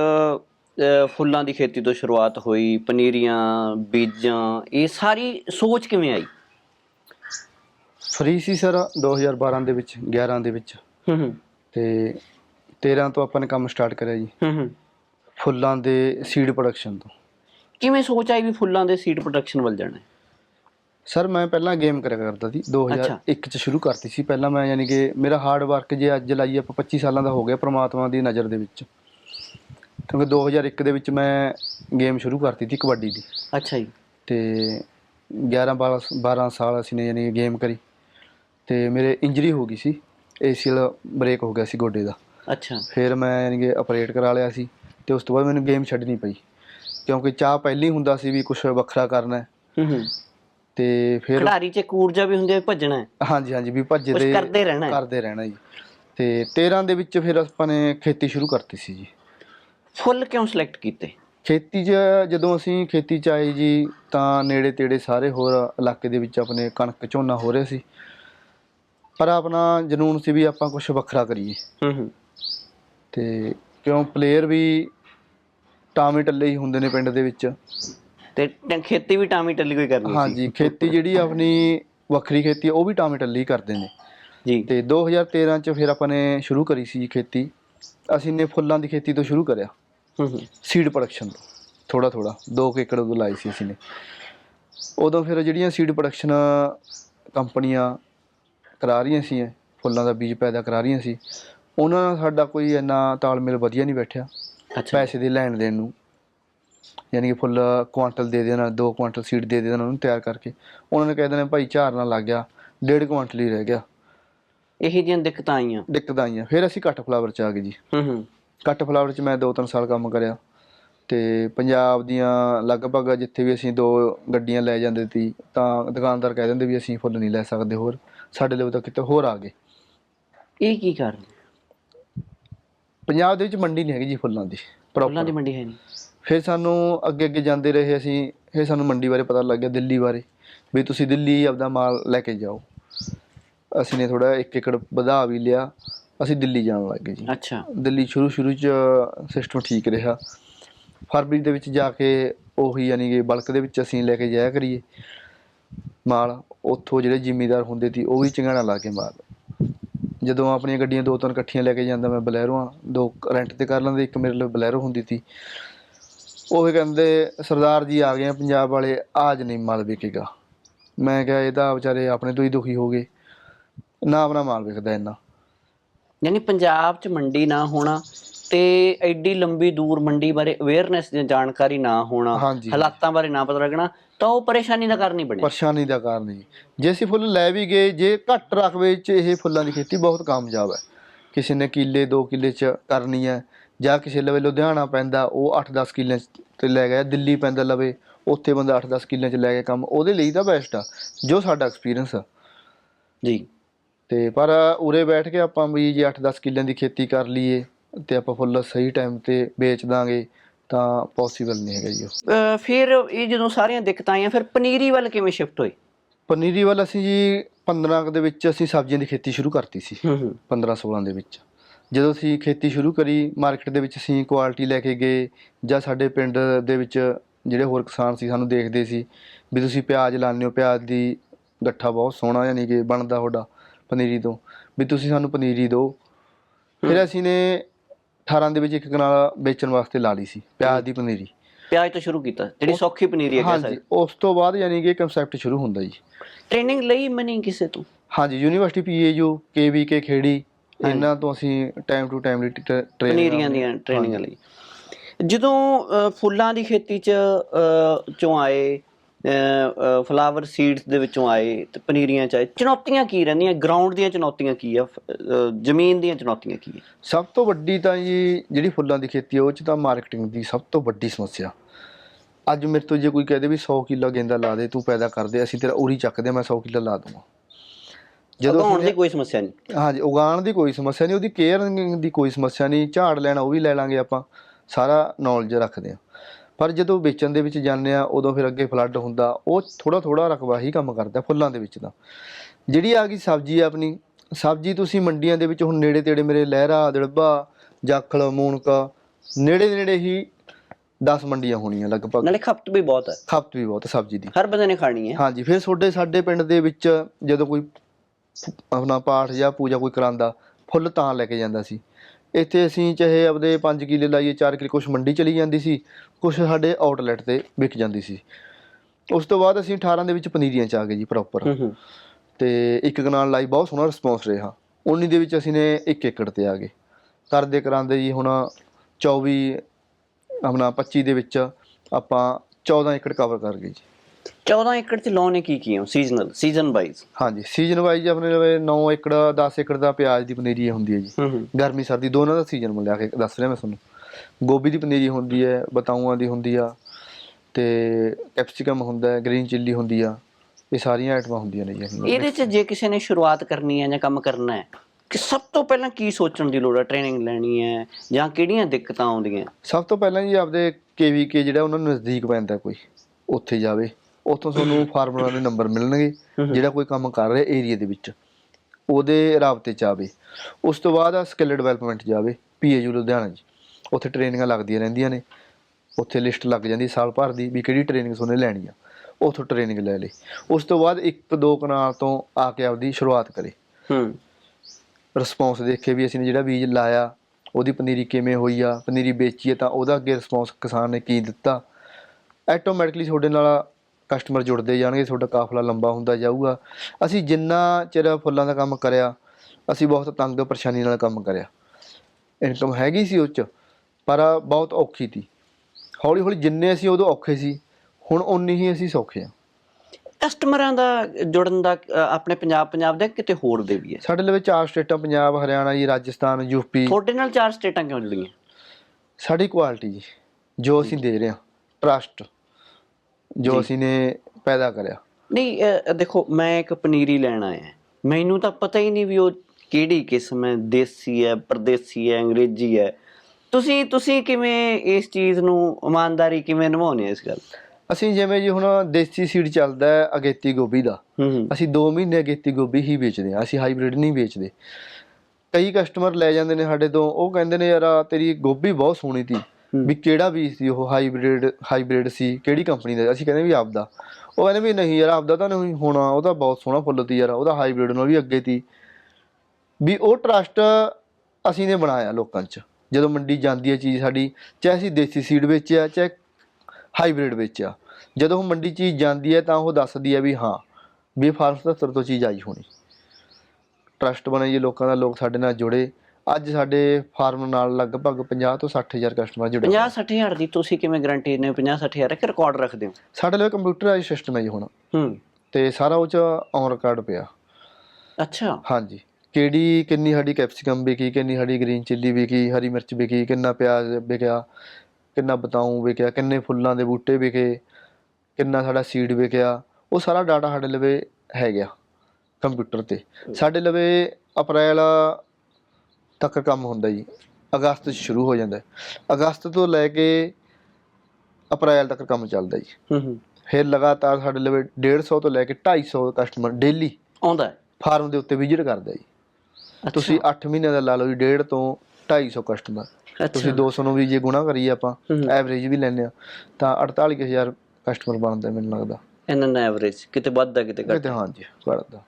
Speaker 1: ਫੁੱਲਾਂ ਦੀ ਖੇਤੀ ਤੋਂ ਸ਼ੁਰੂਆਤ ਹੋਈ ਪਨੀਰੀਆਂ ਬੀਜਾਂ ਇਹ ਸਾਰੀ ਸੋਚ ਕਿਵੇਂ ਆਈ?
Speaker 2: ਫ੍ਰੀ ਸੀ ਸਰ 2012 ਦੇ ਵਿੱਚ 11 ਦੇ ਵਿੱਚ।
Speaker 1: ਹੂੰ ਹੂੰ।
Speaker 2: ਤੇ 13 ਤੋਂ ਆਪਾਂ ਨੇ ਕੰਮ ਸਟਾਰਟ ਕਰਿਆ ਜੀ।
Speaker 1: ਹੂੰ ਹੂੰ।
Speaker 2: ਫੁੱਲਾਂ ਦੇ ਸੀਡ ਪ੍ਰੋਡਕਸ਼ਨ ਤੋਂ।
Speaker 1: ਕਿਵੇਂ ਸੋਚ ਆਈ ਵੀ ਫੁੱਲਾਂ ਦੇ ਸੀਡ ਪ੍ਰੋਡਕਸ਼ਨ ਵੱਲ ਜਾਣਾ ਹੈ?
Speaker 2: ਸਰ ਮੈਂ ਪਹਿਲਾਂ ਗੇਮ ਕਰਿਆ ਕਰਦਾ ਸੀ। 2001 ਚ ਸ਼ੁਰੂ ਕਰਤੀ ਸੀ। ਪਹਿਲਾਂ ਮੈਂ ਯਾਨੀ ਕਿ ਮੇਰਾ ਹਾਰਡ ਵਰਕ ਜੇ ਅੱਜ ਲਾਈਏ ਆਪਾਂ 25 ਸਾਲਾਂ ਦਾ ਹੋ ਗਿਆ ਪ੍ਰਮਾਤਮਾ ਦੀ ਨਜ਼ਰ ਦੇ ਵਿੱਚ। ਕਿਉਂਕਿ 2001 ਦੇ ਵਿੱਚ ਮੈਂ ਗੇਮ ਸ਼ੁਰੂ ਕਰਤੀ ਸੀ ਕਬੱਡੀ ਦੀ।
Speaker 1: ਅੱਛਾ ਜੀ।
Speaker 2: ਤੇ 11 12 12 ਸਾਲ ਅਸੀਂ ਨੇ ਯਾਨੀ ਗੇਮ ਕਰੀ। ਤੇ ਮੇਰੇ ਇੰਜਰੀ ਹੋ ਗਈ ਸੀ। ਏਸੀਐਲ ਬ੍ਰੇਕ ਹੋ ਗਿਆ ਸੀ ਗੋਡੇ ਦਾ।
Speaker 1: ਅੱਛਾ।
Speaker 2: ਫਿਰ ਮੈਂ ਯਾਨੀ ਕਿ ਆਪਰੇਟ ਕਰਾ ਲਿਆ ਸੀ ਤੇ ਉਸ ਤੋਂ ਬਾਅਦ ਮੈਨੂੰ ਗੇਮ ਛੱਡਣੀ ਪਈ। ਕਿਉਂਕਿ ਚਾਹ ਪਹਿਲਾਂ ਹੁੰਦਾ ਸੀ ਵੀ ਕੁਝ ਵੱਖਰਾ ਕਰਨਾ ਹੈ।
Speaker 1: ਹੂੰ ਹੂੰ।
Speaker 2: ਤੇ ਫਿਰ
Speaker 1: ਖਿਡਾਰੀ 'ਚ ਇੱਕ ਊਰਜਾ ਵੀ ਹੁੰਦੀ ਹੈ ਭੱਜਣਾ ਹੈ।
Speaker 2: ਹਾਂਜੀ ਹਾਂਜੀ ਵੀ ਭੱਜਦੇ
Speaker 1: ਕਰਦੇ ਰਹਿਣਾ ਹੈ।
Speaker 2: ਕਰਦੇ ਰਹਿਣਾ ਜੀ। ਤੇ 13 ਦੇ ਵਿੱਚ ਫਿਰ ਆਪਾਂ ਨੇ ਖੇਤੀ ਸ਼ੁਰੂ ਕਰਤੀ ਸੀ ਜੀ।
Speaker 1: ਫੁੱਲ ਕਿਉਂ ਸਿਲੈਕਟ ਕੀਤੇ?
Speaker 2: ਖੇਤੀ 'ਚ ਜਦੋਂ ਅਸੀਂ ਖੇਤੀ 'ਚ ਆਏ ਜੀ ਤਾਂ ਨੇੜੇ ਤੇੜੇ ਸਾਰੇ ਹੋਰ ਇਲਾਕੇ ਦੇ ਵਿੱਚ ਆਪਣੇ ਕਣਕ ਝੋਨਾ ਹੋ ਰਿਹਾ ਸੀ। ਪਰ ਆਪਣਾ ਜਨੂਨ ਸੀ ਵੀ ਆਪਾਂ ਕੁਝ ਵੱਖਰਾ ਕਰੀਏ।
Speaker 1: ਹੂੰ ਹੂੰ।
Speaker 2: ਤੇ ਕਿਉਂ ਪਲੇਅਰ ਵੀ ਟਾਵੇਂ ਟੱਲੇ ਹੀ ਹੁੰਦੇ ਨੇ ਪਿੰਡ ਦੇ ਵਿੱਚ।
Speaker 1: ਤੇ ਟ- ਖੇਤੀ ਵੀ ਟਾਮੀ ਟੱਲੀ ਕੋਈ ਕਰਨੀ ਸੀ।
Speaker 2: ਹਾਂਜੀ ਖੇਤੀ ਜਿਹੜੀ ਆਪਣੀ ਵੱਖਰੀ ਖੇਤੀ ਉਹ ਵੀ ਟਾਵੇਂ ਟੱਲੇ ਹੀ ਕਰਦੇ ਨੇ।
Speaker 1: ਜੀ।
Speaker 2: ਤੇ 2013 ਚ ਫਿਰ ਆਪਾਂ ਨੇ ਸ਼ੁਰੂ ਕਰੀ ਸੀ ਜੀ ਖੇਤੀ। ਅਸੀਂ ਨੇ ਫੁੱਲਾਂ ਦੀ ਖੇਤੀ ਤੋਂ ਸ਼ੁਰੂ ਕਰਿਆ।
Speaker 1: ਹੂੰ ਹੂੰ।
Speaker 2: ਸੀਡ ਪ੍ਰੋਡਕਸ਼ਨ ਤੋਂ ਥੋੜਾ ਥੋੜਾ 2 ਏਕੜ ਉਦੋਂ ਲਾਈ ਸੀ ਅਸੀਂ ਨੇ। ਉਦੋਂ ਫਿਰ ਜਿਹੜੀਆਂ ਸੀਡ ਪ੍ਰੋਡਕਸ਼ਨ ਕੰਪਨੀਆਂ ਕਰਾ ਰਹੀਆਂ ਸੀ ਫੁੱਲਾਂ ਦਾ ਬੀਜ ਪੈਦਾ ਕਰਾ ਰਹੀਆਂ ਸੀ ਉਹਨਾਂ ਨਾਲ ਸਾਡਾ ਕੋਈ ਇੰਨਾ ਤਾਲਮੇਲ ਵਧੀਆ ਨਹੀਂ ਬੈਠਿਆ।
Speaker 1: ਅੱਛਾ।
Speaker 2: ਪੈਸੇ ਦੀ ਲੈਣ ਦੇਣ ਨੂੰ। ਯਾਨੀ ਕਿ ਫੁੱਲ ਕੁਆਂਟਲ ਦੇ ਦੇਣਾ 2 ਕੁਆਂਟਲ ਸੀਡ ਦੇ ਦੇਣਾ ਉਹਨੂੰ ਤਿਆਰ ਕਰਕੇ। ਉਹਨਾਂ ਨੇ ਕਹਿ ਦੇਣਾ ਭਾਈ ਝਾੜਨਾ ਲੱਗ ਗਿਆ ਡੇਢ ਕੁਆਂਟਲ ਹੀ ਰਹਿ ਗਿਆ।
Speaker 1: ਇਹੀ ਜਿਹੀਆਂ ਦਿੱਕਤਾਂ ਆਈਆਂ।
Speaker 2: ਦਿੱਕਤਾਂ ਆਈਆਂ। ਫਿਰ ਅਸੀਂ ਕੱਟ ਫਲਾਵਰ ਚ ਆ ਗਏ ਜੀ।
Speaker 1: ਹੂੰ ਹੂੰ।
Speaker 2: ਕੱਟ ਫਲਾਵਰ ਚ ਮੈਂ 2-3 ਸਾਲ ਕੰਮ ਕਰਿਆ। ਤੇ ਪੰਜਾਬ ਦੀਆਂ ਲਗਭਗ ਜਿੱਥੇ ਵੀ ਅਸੀਂ ਦੋ ਗੱਡੀਆਂ ਲੈ ਜਾਂਦੇ ਸੀ ਤਾਂ ਦੁਕਾਨਦਾਰ ਕਹਿ ਦਿੰਦੇ ਵੀ ਅਸੀਂ ਫੁੱਲ ਨਹੀਂ ਲੈ ਸਕਦੇ ਹੋਰ। ਸਾਡੇ ਲਈ ਤਾਂ ਕਿਤੇ ਹੋਰ ਆ ਗਏ।
Speaker 1: ਇਹ ਕੀ ਕਾਰਨ?
Speaker 2: ਪੰਜਾਬ ਦੇ ਵਿੱਚ ਮੰਡੀ ਨਹੀਂ ਹੈਗੀ ਜੀ ਫੁੱਲਾਂ ਦੀ
Speaker 1: ਫੁੱਲਾਂ
Speaker 2: ਪ੍ਰੋਪਰ
Speaker 1: ਦੀ ਮੰਡੀ ਹੈ ਨਹੀਂ।
Speaker 2: ਫਿਰ ਸਾਨੂੰ ਅੱਗੇ ਅੱਗੇ ਜਾਂਦੇ ਰਹੇ ਅਸੀਂ ਫਿਰ ਸਾਨੂੰ ਮੰਡੀ ਬਾਰੇ ਪਤਾ ਲੱਗ ਗਿਆ ਦਿੱਲੀ ਬਾਰੇ। ਵੀ ਤੁਸੀਂ ਦਿੱਲੀ ਆਪਦਾ ਮਾਲ ਲੈ ਕੇ ਜਾਓ। ਅਸੀਂ ਨੇ ਥੋੜਾ ਇੱਕ ਏਕੜ ਵਧਾ ਵੀ ਲਿਆ ਅਸੀਂ ਦਿੱਲੀ ਜਾਣ ਲੱਗ ਗਏ ਜੀ।
Speaker 1: ਅੱਛਾ।
Speaker 2: ਦਿੱਲੀ ਸ਼ੁਰੂ ਸ਼ੁਰੂ ਚ ਸਿਸਟਮ ਠੀਕ ਰਿਹਾ। ਫਰਵਰੀ ਦੇ ਵਿੱਚ ਜਾ ਕੇ ਉਹੀ ਯਾਨੀ ਕਿ ਬਲਕ ਦੇ ਵਿੱਚ ਅਸੀਂ ਲੈ ਕੇ ਜਾਇਆ ਕਰੀਏ। ਮਾਲ ਉੱਥੋਂ ਜਿਹੜੇ ਜ਼ਿਮੀਦਾਰ ਹੁੰਦੇ ਸੀ ਉਹ ਵੀ ਚੰਗਾਣਾ ਲਾ ਕੇ ਮਾਲ। ਜਦੋਂ ਆਪਣੀਆਂ ਗੱਡੀਆਂ ਦੋ ਤਿੰਨ ਇਕੱਠੀਆਂ ਲੈ ਕੇ ਜਾਂਦਾ ਮੈਂ ਬਲੈਰੋ ਆ, ਦੋ ਰੈਂਟ ਤੇ ਕਰ ਲੈਂਦੇ, ਇੱਕ ਮੇਰੇ ਲਈ ਬਲੈਰੋ ਹੁੰਦੀ ਸੀ। ਉਹ ਕਹਿੰਦੇ, ਸਰਦਾਰ ਜੀ ਆ ਗਏ ਪੰਜਾਬ ਵਾਲੇ ਆਜ ਨਹੀਂ ਮਾਲ ਵਿਕੇਗਾ ਮੈਂ ਕਿਹਾ ਇਹਦਾ ਵਿਚਾਰੇ ਆਪਣੇ ਤੋਂ ਹੀ ਦੁਖੀ ਹੋ ਗਏ। ਨਾ ਆਪਣਾ ਮਾਲ ਵਿਕਦਾ ਇੰਨਾ।
Speaker 1: ਯਾਨੀ ਪੰਜਾਬ 'ਚ ਮੰਡੀ ਨਾ ਹੋਣਾ ਤੇ ਐਡੀ ਲੰਬੀ ਦੂਰ ਮੰਡੀ ਬਾਰੇ ਅਵੇਅਰਨੈਸ ਦੀ ਜਾਣਕਾਰੀ ਨਾ ਹੋਣਾ
Speaker 2: ਹਾਂਜੀ।
Speaker 1: ਹਾਲਾਤਾਂ ਬਾਰੇ ਨਾ ਪਤਾ ਲੱਗਣਾ ਤਾਂ ਉਹ ਪਰੇਸ਼ਾਨੀ ਦਾ ਕਾਰਨ ਹੀ ਬਣਿਆ।
Speaker 2: ਪਰੇਸ਼ਾਨੀ ਦਾ ਕਾਰਨ ਜੀ ਜੇ ਅਸੀਂ ਫੁੱਲ ਲੈ ਵੀ ਗਏ ਜੇ ਘੱਟ ਰਕਬੇ ਵਿੱਚ ਇਹ ਫੁੱਲਾਂ ਦੀ ਖੇਤੀ ਬਹੁਤ ਕਾਮਯਾਬ ਹੈ। ਕਿਸੇ ਨੇ ਕਿੱਲੇ 2 ਕਿੱਲੇ ਚ ਕਰਨੀ ਹੈ ਜਾਂ ਕਿਸੇ ਲਵੇ ਲੁਧਿਆਣਾ ਪੈਂਦਾ ਉਹ 8-10 ਕਿੱਲੇ ਤੇ ਲੈ ਗਿਆ ਦਿੱਲੀ ਪੈਂਦਾ ਲਵੇ ਉੱਥੇ ਬੰਦਾ 8-10 ਕਿੱਲੇ ਚ ਲੈ ਕੇ ਕੰਮ ਉਹਦੇ ਲਈ ਤਾਂ ਬੈਸਟ ਆ ਜੋ ਸਾਡਾ ਐਕਸਪੀਰੀਅੰਸ ਆ।
Speaker 1: ਜੀ।
Speaker 2: ਤੇ ਪਰ ਉਰੇ ਬੈਠ ਕੇ ਆਪਾਂ ਵੀ ਜੇ 8-10 ਕਿੱਲਿਆਂ ਦੀ ਖੇਤੀ ਕਰ ਲਈਏ ਤੇ ਆਪਾਂ ਫੁੱਲ ਸਹੀ ਟਾਈਮ ਤੇ ਵੇਚ ਦਾਂਗੇ ਤਾਂ ਪੋਸੀਬਲ ਨਹੀਂ ਹੈਗਾ ਜੀ ਉਹ।
Speaker 1: ਫਿਰ ਇਹ ਜਦੋਂ ਸਾਰੀਆਂ ਦਿੱਕਤਾਂ ਆਈਆਂ ਫਿਰ ਪਨੀਰੀ ਵੱਲ ਕਿਵੇਂ ਸ਼ਿਫਟ ਹੋਏ?
Speaker 2: ਪਨੀਰੀ ਵੱਲ ਅਸੀਂ ਜੀ 15 ਕੁ ਦੇ ਵਿੱਚ ਅਸੀਂ ਸਬਜ਼ੀਆਂ ਦੀ ਖੇਤੀ ਸ਼ੁਰੂ ਕਰਤੀ ਸੀ
Speaker 1: ਹੂੰ ਹੂੰ।
Speaker 2: 15 16 ਦੇ ਵਿੱਚ। ਜਦੋਂ ਅਸੀਂ ਖੇਤੀ ਸ਼ੁਰੂ ਕਰੀ ਮਾਰਕੀਟ ਦੇ ਵਿੱਚ ਅਸੀਂ ਕੁਆਲਿਟੀ ਲੈ ਕੇ ਗਏ ਜਾਂ ਸਾਡੇ ਪਿੰਡ ਦੇ ਵਿੱਚ ਜਿਹੜੇ ਹੋਰ ਕਿਸਾਨ ਸੀ ਸਾਨੂੰ ਦੇਖਦੇ ਸੀ ਵੀ ਤੁਸੀਂ ਪਿਆਜ਼ ਲਾਉਂਦੇ ਹੋ ਪਿਆਜ਼ ਦੀ ਗੱਠਾ ਬਹੁਤ ਸੋਹਣਾ ਯਾਨੀ ਕਿ ਬਣਦਾ ਤੁਹਾਡਾ ਪਨੀਰੀ ਤੋਂ ਵੀ ਤੁਸੀਂ ਸਾਨੂੰ ਪਨੀਰੀ ਦਿਓ। ਫਿਰ ਅਸੀਂ ਨੇ 18 ਦੇ ਵਿੱਚ ਇੱਕ ਕਨਾਲ ਵੇਚਣ ਵਾਸਤੇ ਲਾ ਲਈ ਸੀ ਪਿਆਜ਼ ਦੀ ਪਨੀਰੀ।
Speaker 1: ਪਿਆਜ਼ ਤੋਂ ਸ਼ੁਰੂ ਕੀਤਾ ਜਿਹੜੀ ਸੌਖੀ ਪਨੀਰੀ ਹੈ
Speaker 2: ਹਾਂਜੀ ਉਸ ਤੋਂ ਬਾਅਦ ਯਾਨੀ ਕਿ ਕਨਸੈਪਟ ਸ਼ੁਰੂ ਹੁੰਦਾ ਜੀ।
Speaker 1: ਟ੍ਰੇਨਿੰਗ ਲਈ ਮਨੀ ਕਿਸੇ ਤੋਂ?
Speaker 2: ਹਾਂਜੀ ਯੂਨੀਵਰਸਿਟੀ ਪੀਏਯੂ ਕੇਵੀਕੇ ਖੇੜੀ ਇਹਨਾਂ ਤੋਂ ਅਸੀਂ ਟਾਈਮ ਟੂ ਟਾਈਮ ਟ੍ਰੇਨਿੰਗ
Speaker 1: ਪਨੀਰੀਆਂ ਦੀਆਂ ਟ੍ਰੇਨਿੰਗਾਂ ਲਈ। ਜਦੋਂ ਫੁੱਲਾਂ ਦੀ ਖੇਤੀ ਚ ਚੋਂ ਆਏ ਫਲਾਵਰ ਸੀਡਸ ਦੇ ਵਿੱਚੋਂ ਆਏ ਤੇ ਪਨੀਰੀਆਂ ਚ ਆਏ। ਚੁਣੌਤੀਆਂ ਕੀ ਰਹਿੰਦੀਆਂ? ਗਰਾਊਂਡ ਦੀਆਂ ਚੁਣੌਤੀਆਂ ਕੀ ਆ? ਜ਼ਮੀਨ ਦੀਆਂ ਚੁਣੌਤੀਆਂ ਕੀ ਆ?
Speaker 2: ਸਭ ਤੋਂ ਵੱਡੀ ਤਾਂ ਜੀ ਜਿਹੜੀ ਫੁੱਲਾਂ ਦੀ ਖੇਤੀ ਉਹ ਚ ਤਾਂ ਮਾਰਕੀਟਿੰਗ ਦੀ ਸਭ ਤੋਂ ਵੱਡੀ ਸਮੱਸਿਆ। ਅੱਜ ਮੇਰੇ ਤੋਂ ਜੇ ਕੋਈ ਕਹਦੇ ਵੀ 100 ਕਿਲੋ ਗੇਂਦਾ ਲਾ ਦੇ ਤੂੰ ਪੈਦਾ ਕਰ ਦੇ ਅਸੀਂ ਤੇਰਾ ਉਰੀ ਚੱਕਦੇ ਮੈਂ 100 ਕਿਲੋ ਲਾ ਦੂੰਗਾ
Speaker 1: ਜਦੋਂ
Speaker 2: ਅਸੀਂ
Speaker 1: ਦੀ ਕੋਈ ਸਮੱਸਿਆ ਨਹੀਂ।
Speaker 2: ਹਾਂਜੀ ਉਗਾਉਣ ਦੀ ਕੋਈ ਸਮੱਸਿਆ ਨਹੀਂ ਉਹਦੀ ਕੇਅਰ ਦੀ ਕੋਈ ਸਮੱਸਿਆ ਨਹੀਂ ਝਾੜ ਲੈਣਾ ਉਹ ਵੀ ਲੈ ਲਾਂਗੇ ਆਪਾਂ ਸਾਰਾ ਨੌਲੇਜ ਰੱਖਦੇ ਆ ਪਰ ਜਦੋਂ ਵੇਚਣ ਦੇ ਵਿੱਚ ਜਾਂਦੇ ਆ ਉਦੋਂ ਫਿਰ ਅੱਗੇ ਫਲੱਡ ਹੁੰਦਾ ਉਹ ਥੋੜਾ ਥੋੜਾ ਰਕਬਾ ਹੀ ਕੰਮ ਕਰਦਾ ਫੁੱਲਾਂ ਦੇ ਵਿੱਚ ਤਾਂ ਜਿਹੜੀ ਆ ਗਈ ਸਬਜ਼ੀ ਆਪਣੀ ਸਬਜ਼ੀ ਤੁਸੀਂ ਮੰਡੀਆਂ ਦੇ ਵਿੱਚ ਹੁਣ ਨੇੜੇ ਤੇੜੇ ਮੇਰੇ ਲਹਿਰਾ ਦੜਬਾ ਜਾਖਲ ਮੂਨਕਾ ਨੇੜੇ ਨੇੜੇ ਹੀ 10 ਮੰਡੀਆਂ ਹੋਣੀਆਂ ਲਗਭਗ।
Speaker 1: ਨਾਲੇ ਖਪਤ ਵੀ ਬਹੁਤ ਹੈ।
Speaker 2: ਖਪਤ ਵੀ ਬਹੁਤ ਸਬਜ਼ੀ ਦੀ।
Speaker 1: ਹਰ ਬੰਦੇ ਨੇ ਖਾਣੀ ਹੈ।
Speaker 2: ਹਾਂਜੀ ਫਿਰ ਤੁਹਾਡੇ ਸਾਡੇ ਪਿੰਡ ਦੇ ਵਿੱਚ ਜਦੋਂ ਕੋਈ ਆਪਣਾ ਪਾਠ ਜਾਂ ਪੂਜਾ ਕੋਈ ਕਰਾਂਦਾ ਫੁੱਲ ਤਾਂ ਲੈ ਕੇ ਜਾਂਦਾ ਸੀ। ਇੱਥੇ ਅਸੀਂ ਚਾਹੇ ਆਪਦੇ 5 ਕਿੱਲੇ ਲਾਈਏ 4 ਕਿੱਲੇ ਕੁਛ ਮੰਡੀ ਚਲੀ ਜਾਂਦੀ ਸੀ ਕੁਛ ਸਾਡੇ ਆਊਟਲੈਟ ਤੇ ਵਿਕ ਜਾਂਦੀ ਸੀ। ਉਸ ਤੋਂ ਬਾਅਦ ਅਸੀਂ 18 ਦੇ ਵਿੱਚ ਪਨੀਰੀਆਂ ਚ ਆ ਗਏ ਜੀ ਪ੍ਰੋਪਰ ਤੇ ਇੱਕ ਕਨਾਲ ਲਾਈ ਬਹੁਤ ਸੋਹਣਾ ਰਿਸਪੌਂਸ ਰਿਹਾ। 19 ਦੇ ਵਿੱਚ ਅਸੀਂ ਨੇ 1 ਏਕੜ ਤੇ ਆ ਗਏ। ਕਰਦੇ ਕਰਾਂਦੇ ਜੀ ਹੁਣ 24 ਆਪਣਾ 25 ਦੇ ਵਿੱਚ ਆਪਾਂ 14 ਏਕੜ ਕਵਰ ਕਰ ਗਏ ਜੀ।
Speaker 1: 14 ਏਕੜ ਚ ਲਾਉਣੇ ਕੀ ਕੀ ਹੋ ਸੀਜ਼ਨਲ ਸੀਜ਼ਨ ਵਾਈਜ਼
Speaker 2: ਹਾਂਜੀ ਸੀਜ਼ਨ ਵਾਈਜ਼ ਆਪਣੇ ਲਵੇ 9 ਏਕੜ 10 ਏਕੜ ਦਾ ਪਿਆਜ਼ ਦੀ ਪਨੀਰੀ ਹੁੰਦੀ ਹੈ ਜੀ। ਗਰਮੀ ਸਰਦੀ ਦੋਨਾਂ ਦਾ ਸੀਜ਼ਨ ਮਿਲਿਆ ਕੇ ਦੱਸ ਰਿਹਾ ਮੈਂ ਤੁਹਾਨੂੰ। ਗੋਭੀ ਦੀ ਪਨੀਰੀ ਹੁੰਦੀ ਹੈ ਬਤਾਊਆਂ ਦੀ ਹੁੰਦੀ ਆ ਤੇ ਕੈਪਸਿਕਮ ਹੁੰਦਾ ਹੈ ਗ੍ਰੀਨ ਚਿੱਲੀ ਹੁੰਦੀ ਆ ਇਹ ਸਾਰੀਆਂ ਆਈਟਮਾਂ ਹੁੰਦੀਆਂ ਨੇ ਜੀ।
Speaker 1: ਇਹਦੇ ਚ ਜੇ ਕਿਸੇ ਨੇ ਸ਼ੁਰੂਆਤ ਕਰਨੀ ਹੈ ਜਾਂ ਕੰਮ ਕਰਨਾ ਹੈ ਕਿ ਸਭ ਤੋਂ ਪਹਿਲਾਂ ਕੀ ਸੋਚਣ ਦੀ ਲੋੜ ਹੈ? ਟ੍ਰੇਨਿੰਗ ਲੈਣੀ ਹੈ ਜਾਂ ਕਿਹੜੀਆਂ ਦਿੱਕਤਾਂ ਆਉਂਦੀਆਂ?
Speaker 2: ਸਭ ਤੋਂ ਪਹਿਲਾਂ ਜੀ ਆਪਦੇ ਕੇਵੀਕੇ ਜਿਹੜਾ ਉਹਨਾਂ ਨੂੰ ਨਜ਼ਦੀਕ ਪੈਂਦਾ ਕੋਈ ਉੱਥੇ ਜਾਵੇ। ਉੱਥੋਂ ਤੁਹਾਨੂੰ ਫਾਰਮਰਾਂ ਦੇ ਨੰਬਰ ਮਿਲਣਗੇ ਜਿਹੜਾ ਕੋਈ ਕੰਮ ਕਰ ਰਿਹਾ ਏਰੀਆ ਦੇ ਵਿੱਚ। ਉਹਦੇ ਰਾਬਤੇ ਚ ਆਵੇ। ਉਸ ਤੋਂ ਬਾਅਦ ਸਕਿੱਲ ਡਿਵੈਲਪਮੈਂਟ ਜਾਵੇ ਪੀਏਯੂ ਲੁਧਿਆਣਾ ਜੀ ਉੱਥੇ ਟ੍ਰੇਨਿੰਗਾਂ ਲੱਗਦੀਆਂ ਰਹਿੰਦੀਆਂ ਨੇ। ਉੱਥੇ ਲਿਸਟ ਲੱਗ ਜਾਂਦੀ ਸਾਲ ਭਰ ਦੀ ਵੀ ਕਿਹੜੀ ਟ੍ਰੇਨਿੰਗ ਉਹਨੇ ਲੈਣੀ ਆ ਉੱਥੋਂ ਟ੍ਰੇਨਿੰਗ ਲੈ ਲਈ ਉਸ ਤੋਂ ਬਾਅਦ ਇੱਕ ਦੋ ਕਨਾਲ ਤੋਂ ਆ ਕੇ ਆਪਦੀ ਸ਼ੁਰੂਆਤ ਕਰੇ।
Speaker 1: ਹੂੰ।
Speaker 2: ਰਿਸਪੌਂਸ ਦੇਖੇ ਵੀ ਅਸੀਂ ਨੇ ਜਿਹੜਾ ਬੀਜ ਲਾਇਆ ਉਹਦੀ ਪਨੀਰੀ ਕਿਵੇਂ ਹੋਈ ਆ ਪਨੀਰੀ ਵੇਚੀ ਹੈ ਤਾਂ ਉਹਦਾ ਅੱਗੇ ਰਿਸਪੌਂਸ ਕਿਸਾਨ ਨੇ ਕੀ ਦਿੱਤਾ। ਆਟੋਮੈਟਿਕਲੀ ਤੁਹਾਡੇ ਨਾਲ ਕਸਟਮਰ ਜੁੜਦੇ ਜਾਣਗੇ ਤੁਹਾਡਾ ਕਾਫਲਾ ਲੰਬਾ ਹੁੰਦਾ ਜਾਊਗਾ। ਅਸੀਂ ਜਿੰਨਾ ਚਿਰ ਫੁੱਲਾਂ ਦਾ ਕੰਮ ਕਰਿਆ ਅਸੀਂ ਬਹੁਤ ਤੰਗ ਪਰੇਸ਼ਾਨੀ ਨਾਲ ਕੰਮ ਕਰਿਆ। ਇਨਕਮ ਹੈਗੀ ਸੀ ਉਹ 'ਚ ਪਰ ਬਹੁਤ ਔਖੀ ਸੀ ਹੌਲੀ ਹੌਲੀ ਜਿੰਨੇ ਅਸੀਂ ਉਦੋਂ ਔਖੇ ਸੀ ਹੁਣ ਉਨੀ ਹੀ ਅਸੀਂ ਸੌਖੇ ਆ।
Speaker 1: ਕਸਟਮਰਾਂ ਦਾ ਜੁੜਨ ਦਾ ਅ, ਆਪਣੇ ਪੰਜਾਬ ਪੰਜਾਬ ਦੇ ਕਿਤੇ ਹੋਰ ਦੇ ਵੀ ਹੈ
Speaker 2: ਸਾਡੇ ਲਈ ਚਾਰ ਸਟੇਟਾਂ ਪੰਜਾਬ ਹਰਿਆਣਾ ਜੀ ਰਾਜਸਥਾਨ ਯੂਪੀ
Speaker 1: ਤੁਹਾਡੇ ਨਾਲ ਚਾਰ ਸਟੇਟਾਂ ਕਿਉਂ ਜੁੜੀਆਂ?
Speaker 2: ਸਾਡੀ ਕੁਆਲਿਟੀ ਜੀ ਜੋ ਅਸੀਂ ਦੇ ਰਹੇ ਹਾਂ ਟਰਸਟ। ਜੋ ਅਸੀਂ ਨੇ ਪੈਦਾ ਕਰਿਆ।
Speaker 1: ਨਹੀਂ ਦੇਖੋ ਮੈਂ ਇੱਕ ਪਨੀਰੀ ਲੈਣ ਆਇਆ ਮੈਨੂੰ ਤਾਂ ਪਤਾ ਹੀ ਨਹੀਂ ਵੀ ਉਹ ਕਿਹੜੀ ਕਿਸਮ ਹੈ ਦੇਸੀ ਹੈ ਪਰਦੇਸੀ ਹੈ ਅੰਗਰੇਜ਼ੀ ਹੈ। ਤੁਸੀਂ ਤੁਸੀਂ ਕਿਵੇਂ ਇਸ ਚੀਜ਼ ਨੂੰ ਇਮਾਨਦਾਰੀ ਕਿਵੇਂ ਨਿਭਾਉਂਦੇ ਹੋ ਇਸ ਗੱਲ?
Speaker 2: ਅਸੀਂ ਜਿਵੇਂ ਜੀ ਹੁਣ ਦੇਸੀ ਸੀਡ ਚੱਲਦਾ ਹੈ ਅਗੇਤੀ ਗੋਭੀ ਦਾ।
Speaker 1: ਹੂੰ ਹੂੰ।
Speaker 2: ਅਸੀਂ 2 ਮਹੀਨੇ ਅਗੇਤੀ ਗੋਭੀ ਹੀ ਵੇਚਦੇ ਹਾਂ ਅਸੀਂ ਹਾਈਬ੍ਰਿਡ ਨਹੀਂ ਵੇਚਦੇ। ਕਈ ਕਸਟਮਰ ਲੈ ਜਾਂਦੇ ਨੇ ਸਾਡੇ ਤੋਂ ਉਹ ਕਹਿੰਦੇ ਨੇ ਯਾਰ ਆਹ ਤੇਰੀ ਗੋਭੀ ਬਹੁਤ ਸੋਹਣੀ ਸੀ ਵੀ ਕਿਹੜਾ ਬੀਜ ਸੀ ਉਹ ਹਾਈਬ੍ਰਿਡ ਹਾਈਬ੍ਰਿਡ ਸੀ ਕਿਹੜੀ ਕੰਪਨੀ ਦਾ ਅਸੀਂ ਕਹਿੰਦੇ ਵੀ ਆਪਦਾ। ਉਹ ਕਹਿੰਦੇ ਵੀ ਨਹੀਂ ਯਾਰ ਆਪਦਾ ਤਾਂ ਨਹੀਂ ਹੋਣਾ ਉਹ ਤਾਂ ਬਹੁਤ ਸੋਹਣਾ ਫੁੱਲ ਸੀ ਯਾਰ ਉਹਦਾ ਹਾਈਬ੍ਰਿਡ ਨਾਲ ਵੀ ਅੱਗੇ ਸੀ। ਵੀ ਉਹ ਟਰਸਟ ਅਸੀਂ ਨੇ ਬਣਾਇਆ ਲੋਕਾਂ 'ਚ। ਜਦੋਂ ਮੰਡੀ ਜਾਂਦੀ ਹੈ ਚੀਜ਼ ਸਾਡੀ ਚਾਹੇ ਅਸੀਂ ਦੇਸੀ ਸੀਡ ਵੇਚਿਆ ਚਾਹੇ ਹਾਈਬ੍ਰਿਡ ਵੇਚਿਆ। ਜਦੋਂ ਉਹ ਮੰਡੀ ਚੀਜ਼ ਜਾਂਦੀ ਹੈ ਤਾਂ ਉਹ ਦੱਸਦੀ ਹੈ ਵੀ ਹਾਂ ਵੀ ਫਾਰਮ 77 ਤੋਂ ਚੀਜ਼ ਆਈ ਹੋਣੀ। ਟਰਸਟ ਬਣੇ ਜੀ ਲੋਕਾਂ ਦਾ ਲੋਕ ਸਾਡੇ ਨਾਲ ਜੁੜੇ। ਅੱਜ ਸਾਡੇ ਫਾਰਮ ਨਾਲ ਲਗਭਗ 50 ਤੋਂ 60 ਹਜ਼ਾਰ ਕਸਟਮਰ ਜੁੜੇ ਹੋਏ।
Speaker 1: 50 60 ਹਜ਼ਾਰ ਦੀ ਤੁਸੀਂ ਕਿਵੇਂ ਗਾਰੰਟੀ ਨੇ 50 60 ਹਜ਼ਾਰ ਕਿ ਰਿਕਾਰਡ ਰੱਖਦੇ ਹੋ?
Speaker 2: ਸਾਡੇ ਲਈ ਕੰਪਿਊਟਰਾਈਜ਼ ਸਿਸਟਮ ਹੈ ਜੀ ਹੁਣ।
Speaker 1: ਹੂੰ।
Speaker 2: ਤੇ ਸਾਰਾ ਉਹ ਚ ਔਨ ਰਿਕਾਰਡ ਪਿਆ।
Speaker 1: ਅੱਛਾ।
Speaker 2: ਹਾਂਜੀ। ਕਿਹੜੀ ਕਿੰਨੀ ਸਾਡੀ ਕੈਪਸਿਕਮ ਵਿਕੀ ਕਿੰਨੀ ਸਾਡੀ ਗ੍ਰੀਨ ਚਿੱਲੀ ਵਿਕੀ ਹਰੀ ਮਿਰਚ ਵਿਕੀ ਕਿੰਨਾ ਪਿਆਜ਼ ਵਿਕਿਆ ਕਿੰਨਾ ਬਤਾਊ ਵਿਕਿਆ ਕਿੰਨੇ ਫੁੱਲਾਂ ਦੇ ਬੂਟੇ ਵਿਕੇ ਕਿੰਨਾ ਸਾਡਾ ਸੀਡ ਵਿਕਿਆ ਉਹ ਸਾਰਾ ਡਾਟਾ ਸਾਡੇ ਲਵੇ ਹੈ ਗਿਆ ਕੰਪਿਊਟਰ ਤੇ ਸਾਡੇ ਲਵੇ ਅਪ੍ਰੈਲ ਤੱਕ ਕੰਮ ਹੁੰਦਾ ਜੀ। ਅਗਸਤ 'ਚ ਸ਼ੁਰੂ ਹੋ ਜਾਂਦਾ। ਅਗਸਤ ਤੋਂ ਲੈ ਕੇ ਅਪ੍ਰੈਲ ਤੱਕ ਕੰਮ ਚੱਲਦਾ ਜੀ।
Speaker 1: ਹੂੰ ਹੂੰ।
Speaker 2: ਫਿਰ ਲਗਾਤਾਰ ਸਾਡੇ ਲਵੇ 150 ਤੋਂ ਲੈ ਕੇ 250 ਕਸਟਮਰ ਡੇਲੀ
Speaker 1: ਆਉਂਦਾ ਹੈ?
Speaker 2: ਫਾਰਮ ਦੇ ਉੱਤੇ ਵਿਜ਼ਿਟ ਕਰਦਾ ਜੀ। ਤੁਸੀਂ 8 ਮਹੀਨਿਆਂ ਦਾ ਲਾ ਲਓ ਜੀ 1.5 ਤੋਂ 250 ਕਸਟਮਰ ਤੁਸੀਂ
Speaker 1: ਅੱਛਾ
Speaker 2: 200 ਨੂੰ ਵੀ ਜੇ ਗੁਣਾ ਕਰੀਏ ਆਪਾਂ। ਐਵਰੇਜ ਵੀ ਲੈਂਦੇ ਆ ਤਾਂ 48000 ਕਸਟਮਰ ਬਣਦਾ ਮੈਨੂੰ ਲੱਗਦਾ।
Speaker 1: ਇਹਨਾਂ ਦਾ ਐਵਰੇਜ ਕਿਤੇ ਵੱਧਦਾ ਕਿਤੇ ਘੱਟ
Speaker 2: ਕਿਤੇ ਹਾਂਜੀ ਕਰਦਾ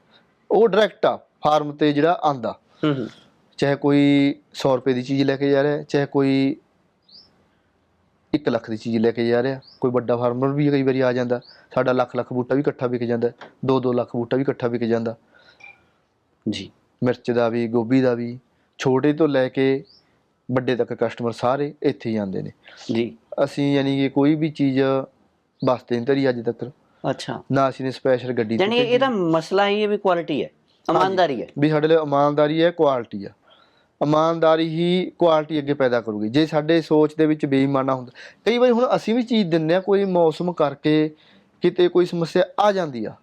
Speaker 2: ਉਹ ਡਾਇਰੈਕਟ ਆ ਫਾਰਮ ਤੇ ਜਿਹੜਾ ਆਂਦਾ
Speaker 1: ਹੂੰ ਹੂੰ।
Speaker 2: ਚਾਹੇ ਕੋਈ 100 ਰੁਪਏ ਦੀ ਚੀਜ਼ ਲੈ ਕੇ ਜਾ ਰਿਹਾ ਚਾਹੇ ਕੋਈ 1 ਲੱਖ ਦੀ ਚੀਜ਼ ਲੈ ਕੇ ਜਾ ਰਿਹਾ ਕੋਈ ਵੱਡਾ ਫਾਰਮਰ ਵੀ ਕਈ ਵਾਰੀ ਆ ਜਾਂਦਾ ਸਾਡਾ ਲੱਖ ਲੱਖ ਬੂਟਾ ਵੀ ਇਕੱਠਾ ਵਿਕ ਜਾਂਦਾ 2-2 ਲੱਖ ਬੂਟਾ ਵੀ ਇਕੱਠਾ ਵਿਕ ਜਾਂਦਾ।
Speaker 1: ਜੀ।
Speaker 2: ਮਿਰਚ ਦਾ ਵੀ ਗੋਭੀ ਦਾ ਵੀ ਛੋਟੇ ਤੋਂ ਲੈ ਕੇ ਵੱਡੇ ਤੱਕ ਕਸਟਮਰ ਸਾਰੇ ਇੱਥੇ ਹੀ ਆਉਂਦੇ ਨੇ।
Speaker 1: ਜੀ।
Speaker 2: ਅਸੀਂ ਯਾਨੀ ਕਿ ਕੋਈ ਵੀ ਚੀਜ਼ ਵਾਸਤੇ ਨਹੀਂ ਧਰੀ ਅੱਜ ਤੱਕ।
Speaker 1: ਅੱਛਾ।
Speaker 2: ਨਾ ਅਸੀਂ ਨੇ ਸਪੈਸ਼ਲ ਗੱਡੀ
Speaker 1: ਯਾਨੀ। ਇਹਦਾ ਮਸਲਾ ਹੀ ਹੈ ਵੀ ਕੁਆਲਿਟੀ ਹੈ ਇਮਾਨਦਾਰੀ ਹੈ।
Speaker 2: ਵੀ ਸਾਡੇ ਲਈ ਇਮਾਨਦਾਰੀ ਹੈ ਕੁਆਲਿਟੀ ਆ ਇਮਾਨਦਾਰੀ ਹੀ ਕੁਆਲਿਟੀ ਅੱਗੇ ਪੈਦਾ ਕਰੂਗੀ। ਜੇ ਸਾਡੇ ਸੋਚ ਦੇ ਵਿੱਚ ਬੇਈਮਾਨਾ ਹੁੰਦਾ, ਕਈ ਵਾਰੀ ਹੁਣ ਅਸੀਂ ਵੀ ਚੀਜ਼ ਦਿੰਨੇ ਆ ਕੋਈ ਮੌਸਮ ਕਰਕੇ ਕਿਤੇ ਕੋਈ ਸਮੱਸਿਆ ਆ ਜਾਂਦੀ ਆ,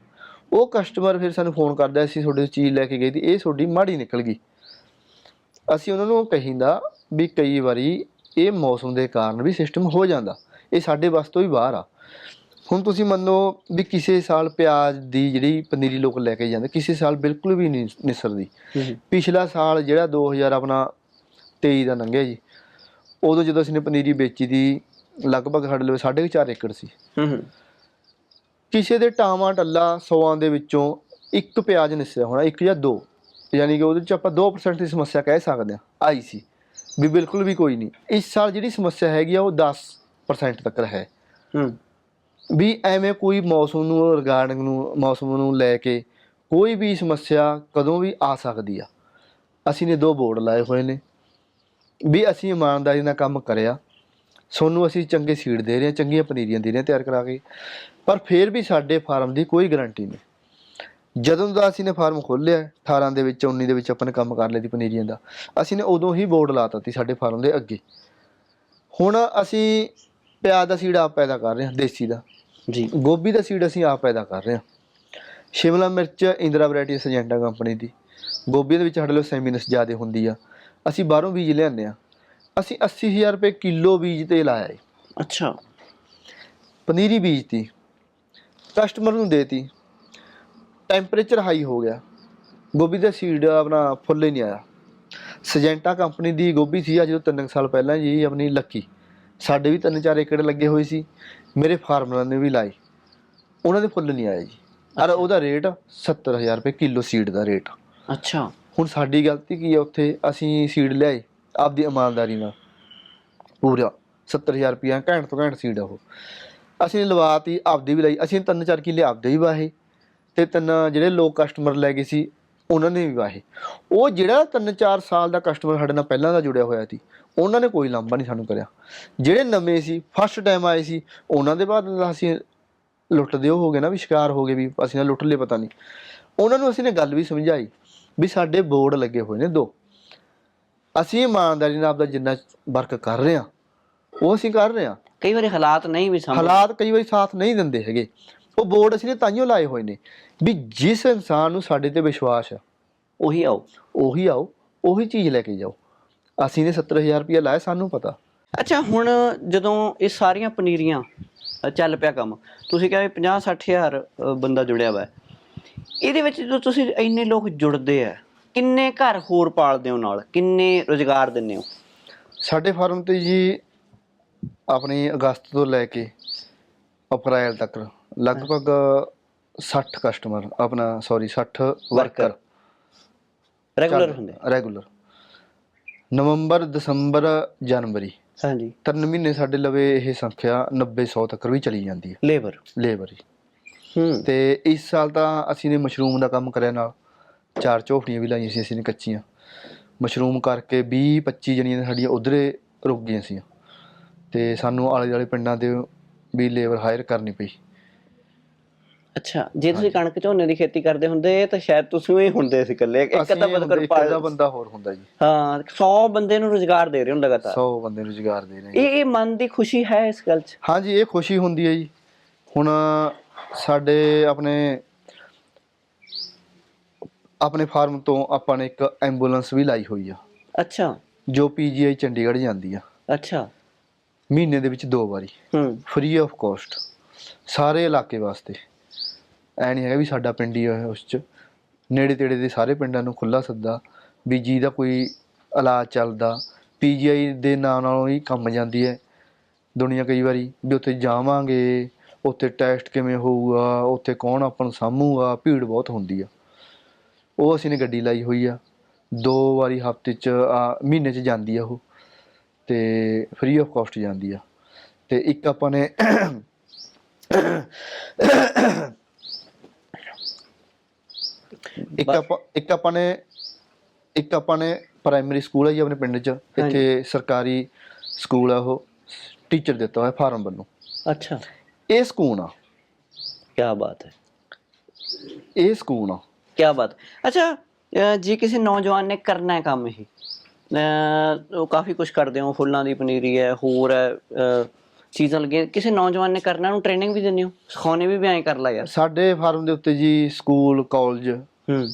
Speaker 2: ਉਹ ਕਸਟਮਰ ਫਿਰ ਸਾਨੂੰ ਫੋਨ ਕਰਦਾ, ਅਸੀਂ ਤੁਹਾਡੇ ਚੀਜ਼ ਲੈ ਕੇ ਗਏ ਸੀ, ਇਹ ਤੁਹਾਡੀ ਮਾੜੀ ਨਿਕਲ ਗਈ। ਅਸੀਂ ਉਹਨਾਂ ਨੂੰ ਕਹੀਦਾ ਵੀ ਕਈ ਵਾਰੀ ਇਹ ਮੌਸਮ ਦੇ ਕਾਰਨ ਵੀ ਸਿਸਟਮ ਹੋ ਜਾਂਦਾ, ਇਹ ਸਾਡੇ ਵੱਸ ਤੋਂ ਹੀ ਬਾਹਰ ਆ। ਹੁਣ ਤੁਸੀਂ ਮੰਨੋ ਵੀ ਕਿਸੇ ਸਾਲ ਪਿਆਜ਼ ਦੀ ਜਿਹੜੀ ਪਨੀਰੀ ਲੋਕ ਲੈ ਕੇ ਜਾਂਦੇ ਕਿਸੇ ਸਾਲ ਬਿਲਕੁਲ ਵੀ ਨਹੀਂ ਨਿਸਰਦੀ। ਪਿਛਲਾ ਸਾਲ ਜਿਹੜਾ 2000 ਆਪਣਾ 23 ਦਾ ਲੰਘਿਆ ਜੀ ਉਦੋਂ ਜਦੋਂ ਅਸੀਂ ਨੇ ਪਨੀਰੀ ਵੇਚੀ ਦੀ ਲਗਭਗ ਸਾਡੇ ਲਈ 4.5 ਏਕੜ ਸੀ। ਕਿਸੇ ਦੇ ਟਾਵਾਂ ਟੱਲਾ 100ਾਂ ਦੇ ਵਿੱਚੋਂ ਇੱਕ ਪਿਆਜ਼ ਨਿਸਿਆ ਹੋਣਾ ਇੱਕ ਜਾਂ ਦੋ। ਯਾਨੀ ਕਿ ਉਹਦੇ ਵਿੱਚ ਆਪਾਂ 2% ਦੀ ਸਮੱਸਿਆ ਕਹਿ ਸਕਦੇ ਹਾਂ ਆਈ ਸੀ। ਵੀ ਬਿਲਕੁਲ ਵੀ ਕੋਈ ਨਹੀਂ। ਇਸ ਸਾਲ ਜਿਹੜੀ ਸਮੱਸਿਆ ਹੈਗੀ ਆ ਉਹ 10% ਤੱਕ ਹੈ।
Speaker 1: ਹੂੰ।
Speaker 2: ਵੀ ਐਵੇਂ ਕੋਈ ਮੌਸਮ ਨੂੰ ਰਿਗਾਰਡਿੰਗ ਨੂੰ, ਮੌਸਮ ਨੂੰ ਲੈ ਕੇ ਕੋਈ ਵੀ ਸਮੱਸਿਆ ਕਦੋਂ ਵੀ ਆ ਸਕਦੀ ਆ। ਅਸੀਂ ਨੇ ਦੋ ਬੋਰਡ ਲਾਏ ਹੋਏ ਨੇ, ਵੀ ਅਸੀਂ ਇਮਾਨਦਾਰੀ ਨਾਲ ਕੰਮ ਕਰਿਆ। ਸੋਨੂੰ ਅਸੀਂ ਚੰਗੇ ਸੀਡ ਦੇ ਰਹੇ ਹਾਂ, ਚੰਗੀਆਂ ਪਨੀਰੀਆਂ ਦੇ ਰਹੇ ਹਾਂ ਤਿਆਰ ਕਰਾ ਕੇ। ਪਰ ਫਿਰ ਵੀ ਸਾਡੇ ਫਾਰਮ ਦੀ ਕੋਈ ਗਾਰੰਟੀ ਨਹੀਂ। ਜਦੋਂ ਦਾ ਅਸੀਂ ਨੇ ਫਾਰਮ ਖੋਲ੍ਹਿਆ 18 ਦੇ ਵਿੱਚ 19 ਦੇ ਵਿੱਚ ਆਪਾਂ ਨੇ ਕੰਮ ਕਰ ਲਿਆ ਸੀ ਪਨੀਰੀਆਂ ਦਾ, ਅਸੀਂ ਨੇ ਉਦੋਂ ਹੀ ਬੋਰਡ ਲਾਤਾ ਸੀ ਸਾਡੇ ਫਾਰਮ ਦੇ ਅੱਗੇ। ਹੁਣ ਅਸੀਂ ਪਿਆਜ਼ ਦਾ ਸੀਡ ਆਪ ਪੈਦਾ ਕਰ ਰਹੇ ਹਾਂ, ਦੇਸੀ ਦਾ।
Speaker 1: ਜੀ
Speaker 2: ਗੋਭੀ ਦਾ ਸੀਡ ਅਸੀਂ ਆਪ ਪੈਦਾ ਕਰ ਰਹੇ ਹਾਂ। ਸ਼ਿਮਲਾ ਮਿਰਚ ਇੰਦਰਾ ਵੈਰਾਈਟੀ ਸਜੈਂਟਾ ਕੰਪਨੀ ਦੀ। ਗੋਭੀ ਦੇ ਵਿੱਚ ਸਾਡੇ ਲਈ ਸੈਮੀਨਸ ਜ਼ਿਆਦਾ ਹੁੰਦੀ ਆ। ਅਸੀਂ ਬਾਹਰੋਂ ਬੀਜ ਲਿਆਉਂਦੇ ਆ ਅਸੀਂ 80000 ਰੁਪਏ ਕਿਲੋ ਬੀਜ ਤੇ ਲਾਇਆ ਏ
Speaker 1: ਅੱਛਾ।
Speaker 2: ਪਨੀਰੀ ਬੀਜਤੀ। ਕਸਟਮਰ ਨੂੰ ਦੇਤੀ। ਟੈਂਪਰੇਚਰ ਹਾਈ ਹੋ ਗਿਆ। ਗੋਭੀ ਦਾ ਸੀਡ ਆਪਣਾ ਫੁੱਲ ਹੀ ਨਹੀਂ ਆਇਆ। ਸਜੈਂਟਾ ਕੰਪਨੀ ਦੀ ਗੋਭੀ ਸੀ ਅੱਜ ਤੋਂ 3 ਸਾਲ ਪਹਿਲਾਂ ਜੀ ਆਪਣੀ ਲੱਕੀ। ਸਾਡੇ ਵੀ 3-4 ਏਕੜ ਲੱਗੇ ਹੋਏ ਸੀ। ਮੇਰੇ ਫਾਰਮਰਾਂ ਨੇ ਵੀ ਲਾਏ ਉਹਨਾਂ ਦੇ ਫੁੱਲ ਨਹੀਂ ਆਏ ਜੀ। ਔਰ ਉਹਦਾ ਰੇਟ 70000 ਰੁਪਏ ਕਿਲੋ ਸੀਡ ਦਾ ਰੇਟ।
Speaker 1: ਅੱਛਾ।
Speaker 2: ਹੁਣ ਸਾਡੀ ਗਲਤੀ ਕੀ ਹੈ ਉੱਥੇ? ਅਸੀਂ ਸੀਡ ਲਿਆਏ ਆਪਦੀ ਇਮਾਨਦਾਰੀ ਨਾਲ। ਪੂਰਾ 70000 ਰੁਪਇਆ ਘੈਂਟ ਤੋਂ ਘੈਂਟ ਸੀਡ ਆ ਉਹ। ਅਸੀਂ ਲਵਾਤੀ ਆਪਦੀ ਵੀ ਲਈ। ਅਸੀਂ ਤਿੰਨ ਚਾਰ ਕਿੱਲੇ ਆਪਦੇ ਵੀ ਵਾਹੇ। ਤੇ ਤਿੰਨ ਜਿਹੜੇ ਲੋਕ ਕਸਟਮਰ ਲੈ ਗਏ ਸੀ ਉਹਨਾਂ ਨੇ ਵੀ ਵਾਹੇ। ਉਹ ਜਿਹੜਾ ਤਿੰਨ ਚਾਰ ਸਾਲ ਦਾ ਕਸਟਮਰ ਸਾਡੇ ਨਾਲ ਪਹਿਲਾਂ ਦਾ ਜੁੜਿਆ ਹੋਇਆ ਸੀ ਉਹਨਾਂ ਨੇ ਕੋਈ ਲਾਂਭਾ ਨਹੀਂ ਸਾਨੂੰ ਕਰਿਆ। ਜਿਹੜੇ ਨਵੇਂ ਸੀ ਫਸਟ ਟਾਈਮ ਆਏ ਸੀ ਉਹਨਾਂ ਦੇ ਬਾਅਦ ਅਸੀਂ ਲੁੱਟਦੇ ਹੋ ਗਏ ਨਾ ਵੀ ਸ਼ਿਕਾਰ ਹੋ ਗਏ ਵੀ ਅਸੀਂ ਨਾ ਲੁੱਟ ਲਏ ਪਤਾ ਨਹੀਂ। ਉਹਨਾਂ ਨੂੰ ਅਸੀਂ ਨੇ ਗੱਲ ਵੀ ਸਮਝਾਈ ਵੀ ਸਾਡੇ ਬੋਰਡ ਲੱਗੇ ਹੋਏ ਨੇ ਦੋ। ਅਸੀਂ ਇਮਾਨਦਾਰੀ ਨਾਲ ਆਪਦਾ ਜਿੰਨਾ ਵਰਕ ਕਰ ਰਹੇ ਹਾਂ ਉਹ ਅਸੀਂ ਕਰ ਰਹੇ ਹਾਂ।
Speaker 1: ਕਈ ਵਾਰੀ ਹਾਲਾਤ ਨਹੀਂ ਵੀ ਸਮਝ
Speaker 2: ਹਾਲਾਤ ਕਈ ਵਾਰੀ ਸਾਥ ਨਹੀਂ ਦਿੰਦੇ ਹੈਗੇ। ਉਹ ਬੋਰਡ ਅਸੀਂ ਨੇ ਤਾਈਓ ਲਾਏ ਹੋਏ ਨੇ ਵੀ ਜਿਸ ਇਨਸਾਨ ਨੂੰ ਸਾਡੇ ਤੇ ਵਿਸ਼ਵਾਸ ਆ
Speaker 1: ਉਹੀ ਆਓ
Speaker 2: ਉਹੀ ਆਓ ਉਹੀ ਚੀਜ਼ ਲੈ ਕੇ ਜਾਓ। ਅਸੀਂ ਨੇ 70000 ਰੁਪਏ ਲਾਇਆ ਸਾਨੂੰ ਪਤਾ।
Speaker 1: ਅੱਛਾ ਹੁਣ ਜਦੋਂ ਇਹ ਸਾਰੀਆਂ ਪਨੀਰੀਆਂ ਚੱਲ ਪਿਆ ਕੰਮ ਤੁਸੀਂ ਕਿਹਾ 50 60000 ਬੰਦਾ ਜੁੜਿਆ ਵਾ। ਇਹਦੇ ਵਿੱਚ ਜਦੋਂ ਤੁਸੀਂ ਇੰਨੇ ਲੋਕ ਜੁੜਦੇ ਆ ਕਿੰਨੇ ਘਰ ਹੋਰ ਪਾਲਦੇ ਹੋ ਨਾਲ? ਕਿੰਨੇ ਰੋਜ਼ਗਾਰ ਦਿੰਦੇ ਹੋ?
Speaker 2: ਸਾਡੇ ਫਾਰਮ ਤੇ ਜੀ ਆਪਣੀ ਅਗਸਤ ਤੋਂ ਲੈ ਕੇ ਅਪ੍ਰੈਲ ਤੱਕ ਲਗਭਗ 60 ਕਸਟਮਰ ਆਪਣਾ ਸੌਰੀ 60 ਵਰਕਰ
Speaker 1: ਰੈਗੂਲਰ ਹੁੰਦੇ।
Speaker 2: ਰੈਗੂਲਰ ਨਵੰਬਰ ਦਸੰਬਰ ਜਨਵਰੀ।
Speaker 1: ਹਾਂਜੀ।
Speaker 2: ਤਿੰਨ ਮਹੀਨੇ ਸਾਡੇ ਲਵੇ ਇਹ ਸੰਖਿਆ 90 100 ਤੱਕ ਵੀ ਚਲੀ ਜਾਂਦੀ ਹੈ।
Speaker 1: ਲੇਬਰ
Speaker 2: ਲੇਬਰ ਹੀ।
Speaker 1: ਹੂੰ।
Speaker 2: ਤੇ ਇਸ ਸਾਲ ਤਾਂ ਅਸੀਂ ਨੇ ਮਸ਼ਰੂਮ ਦਾ ਕੰਮ ਕਰਿਆ ਨਾਲ। ਚਾਰ ਝੋਪੜੀਆਂ ਵੀ ਲਾਈਆਂ ਸੀ ਅਸੀਂ ਨੇ ਕੱਚੀਆਂ। ਮਸ਼ਰੂਮ ਕਰਕੇ 20 25 ਜਣੀਆਂ ਸਾਡੀਆਂ ਉਧਰੇ ਰੁਕ ਗਈਆਂ ਸੀ ਤੇ ਸਾਨੂੰ ਆਲੇ ਦੁਆਲੇ ਪਿੰਡਾਂ ਦੇ ਵੀ ਲੇਬਰ ਹਾਇਰ ਕਰਨੀ ਪਈ।
Speaker 1: ਅੱਛਾ ਜੇ ਤੁਸੀਂ ਕਣਕ ਝੋਨੇ ਦੀ ਖੇਤੀ ਕਰਦੇ ਹੁੰਦੇ ਤਾਂ ਸ਼ਾਇਦ ਤੁਸੀਂ ਹੀ ਹੁੰਦੇ ਸੀ ਇਕੱਲੇ। ਇੱਕ
Speaker 2: ਅਸੀਂ
Speaker 1: ਅੱਧਾ ਬੰਦਾ
Speaker 2: ਇੱਕ ਅੱਧਾ ਬੰਦਾ ਹੋਰ ਹੁੰਦਾ ਜੀ।
Speaker 1: ਹਾਂ 100 ਬੰਦੇ ਨੂੰ ਰੋਜ਼ਗਾਰ ਦੇ ਰਹੇ ਹੋ ਲਗਾਤਾਰ।
Speaker 2: 100 ਬੰਦੇ ਨੂੰ ਰੁਜ਼ਗਾਰ ਦੇ ਰਹੇ।
Speaker 1: ਇਹ ਇਹ ਮਨ ਦੀ ਖੁਸ਼ੀ ਹੈ ਇਸ ਗੱਲ 'ਚ?
Speaker 2: ਹਾਂਜੀ ਇਹ ਖੁਸ਼ੀ ਹੁੰਦੀ ਹੈ ਜੀ। ਹੁਣ ਸਾਡੇ ਆਪਣੇ ਆਪਣੇ ਫਾਰਮ ਤੋਂ ਆਪਾਂ ਨੇ ਇੱਕ ਐਂਬੂਲੈਂਸ ਵੀ ਲਾਈ ਹੋਈ ਆ।
Speaker 1: ਅੱਛਾ।
Speaker 2: ਜੋ ਪੀਜੀਆਈ ਚੰਡੀਗੜ੍ਹ ਜਾਂਦੀ ਆ।
Speaker 1: ਅੱਛਾ।
Speaker 2: ਮਹੀਨੇ ਦੇ ਵਿੱਚ ਦੋ ਵਾਰੀ।
Speaker 1: ਹੂੰ।
Speaker 2: ਫ੍ਰੀ ਆਫ ਕਾਸਟ ਸਾਰੇ ਇਲਾਕੇ ਵਾਸਤੇ। ਐ ਨਹੀਂ ਹੈਗਾ ਵੀ ਸਾਡਾ ਪਿੰਡ ਹੀ ਹੈ ਉਸ ਚ। ਨੇੜੇ ਤੇੜੇ ਦੇ ਸਾਰੇ ਪਿੰਡਾਂ ਨੂੰ ਖੁੱਲਾ ਸੱਦਾ ਵੀ ਜੀ ਦਾ ਕੋਈ ਇਲਾਜ ਚੱਲਦਾ। ਪੀਜੀਆਈ ਦੇ ਨਾਂ ਨਾਲੋਂ ਹੀ ਕੰਮ ਜਾਂਦੀ ਹੈ ਦੁਨੀਆ ਕਈ ਵਾਰੀ ਵੀ ਉੱਥੇ ਜਾਵਾਂਗੇ, ਉੱਥੇ ਟੈਸਟ ਕਿਵੇਂ ਹੋਊਗਾ, ਉੱਥੇ ਕੌਣ ਆਪਾਂ ਨੂੰ ਸਾਂਭੂਗਾ, ਭੀੜ ਬਹੁਤ ਹੁੰਦੀ ਆ। ਉਹ ਅਸੀਂ ਨੇ ਗੱਡੀ ਲਾਈ ਹੋਈ ਆ। ਦੋ ਵਾਰੀ ਹਫ਼ਤੇ ਚ ਮਹੀਨੇ ਚ ਜਾਂਦੀ ਆ ਉਹ ਤੇ ਫ੍ਰੀ ਆਫ ਕਾਸਟ ਜਾਂਦੀ ਆ। ਤੇ ਇੱਕ ਆਪਾਂ ਨੇ ਇੱਕ ਆਪਾਂ ਇੱਕ ਆਪਾਂ ਨੇ ਇੱਕ ਆਪਾਂ ਨੇ ਪ੍ਰਾਇਮਰੀ ਸਕੂਲ ਹੈ ਜੀ ਆਪਣੇ ਪਿੰਡ 'ਚ। ਇੱਥੇ ਸਰਕਾਰੀ ਸਕੂਲ ਆ ਉਹ। ਟੀਚਰ ਦਿੱਤਾ ਹੋਇਆ ਫਾਰਮ ਵੱਲੋਂ
Speaker 1: ਅੱਛਾ।
Speaker 2: ਇਹ ਸਕੂਲ ਆ।
Speaker 1: ਕੀ ਬਾਤ ਹੈ।
Speaker 2: ਇਹ ਸਕੂਲ ਆ।
Speaker 1: ਕੀ ਬਾਤ। ਅੱਛਾ ਜੇ ਕਿਸੇ ਨੌਜਵਾਨ ਨੇ ਕਰਨਾ ਹੈ ਕੰਮ ਇਹ ਉਹ ਕਾਫੀ ਕੁਝ ਕਰਦੇ ਹੋ ਫੁੱਲਾਂ ਦੀ ਪਨੀਰੀ ਹੈ ਹੋਰ ਹੈ ਚੀਜ਼ਾਂ ਲੱਗੀਆਂ। ਕਿਸੇ ਨੌਜਵਾਨ ਨੇ ਕਰਨਾ ਉਹਨੂੰ ਟ੍ਰੇਨਿੰਗ ਵੀ ਦਿੰਦੇ ਹੋ? ਸਿਖਾਉਣੇ ਵੀ ਵੀ ਐਂ ਕਰ ਲਾ ਯਾਰ।
Speaker 2: ਸਾਡੇ ਫਾਰਮ ਦੇ ਉੱਤੇ ਜੀ ਸਕੂਲ ਕਾਲਜ
Speaker 1: ਹੂੰ।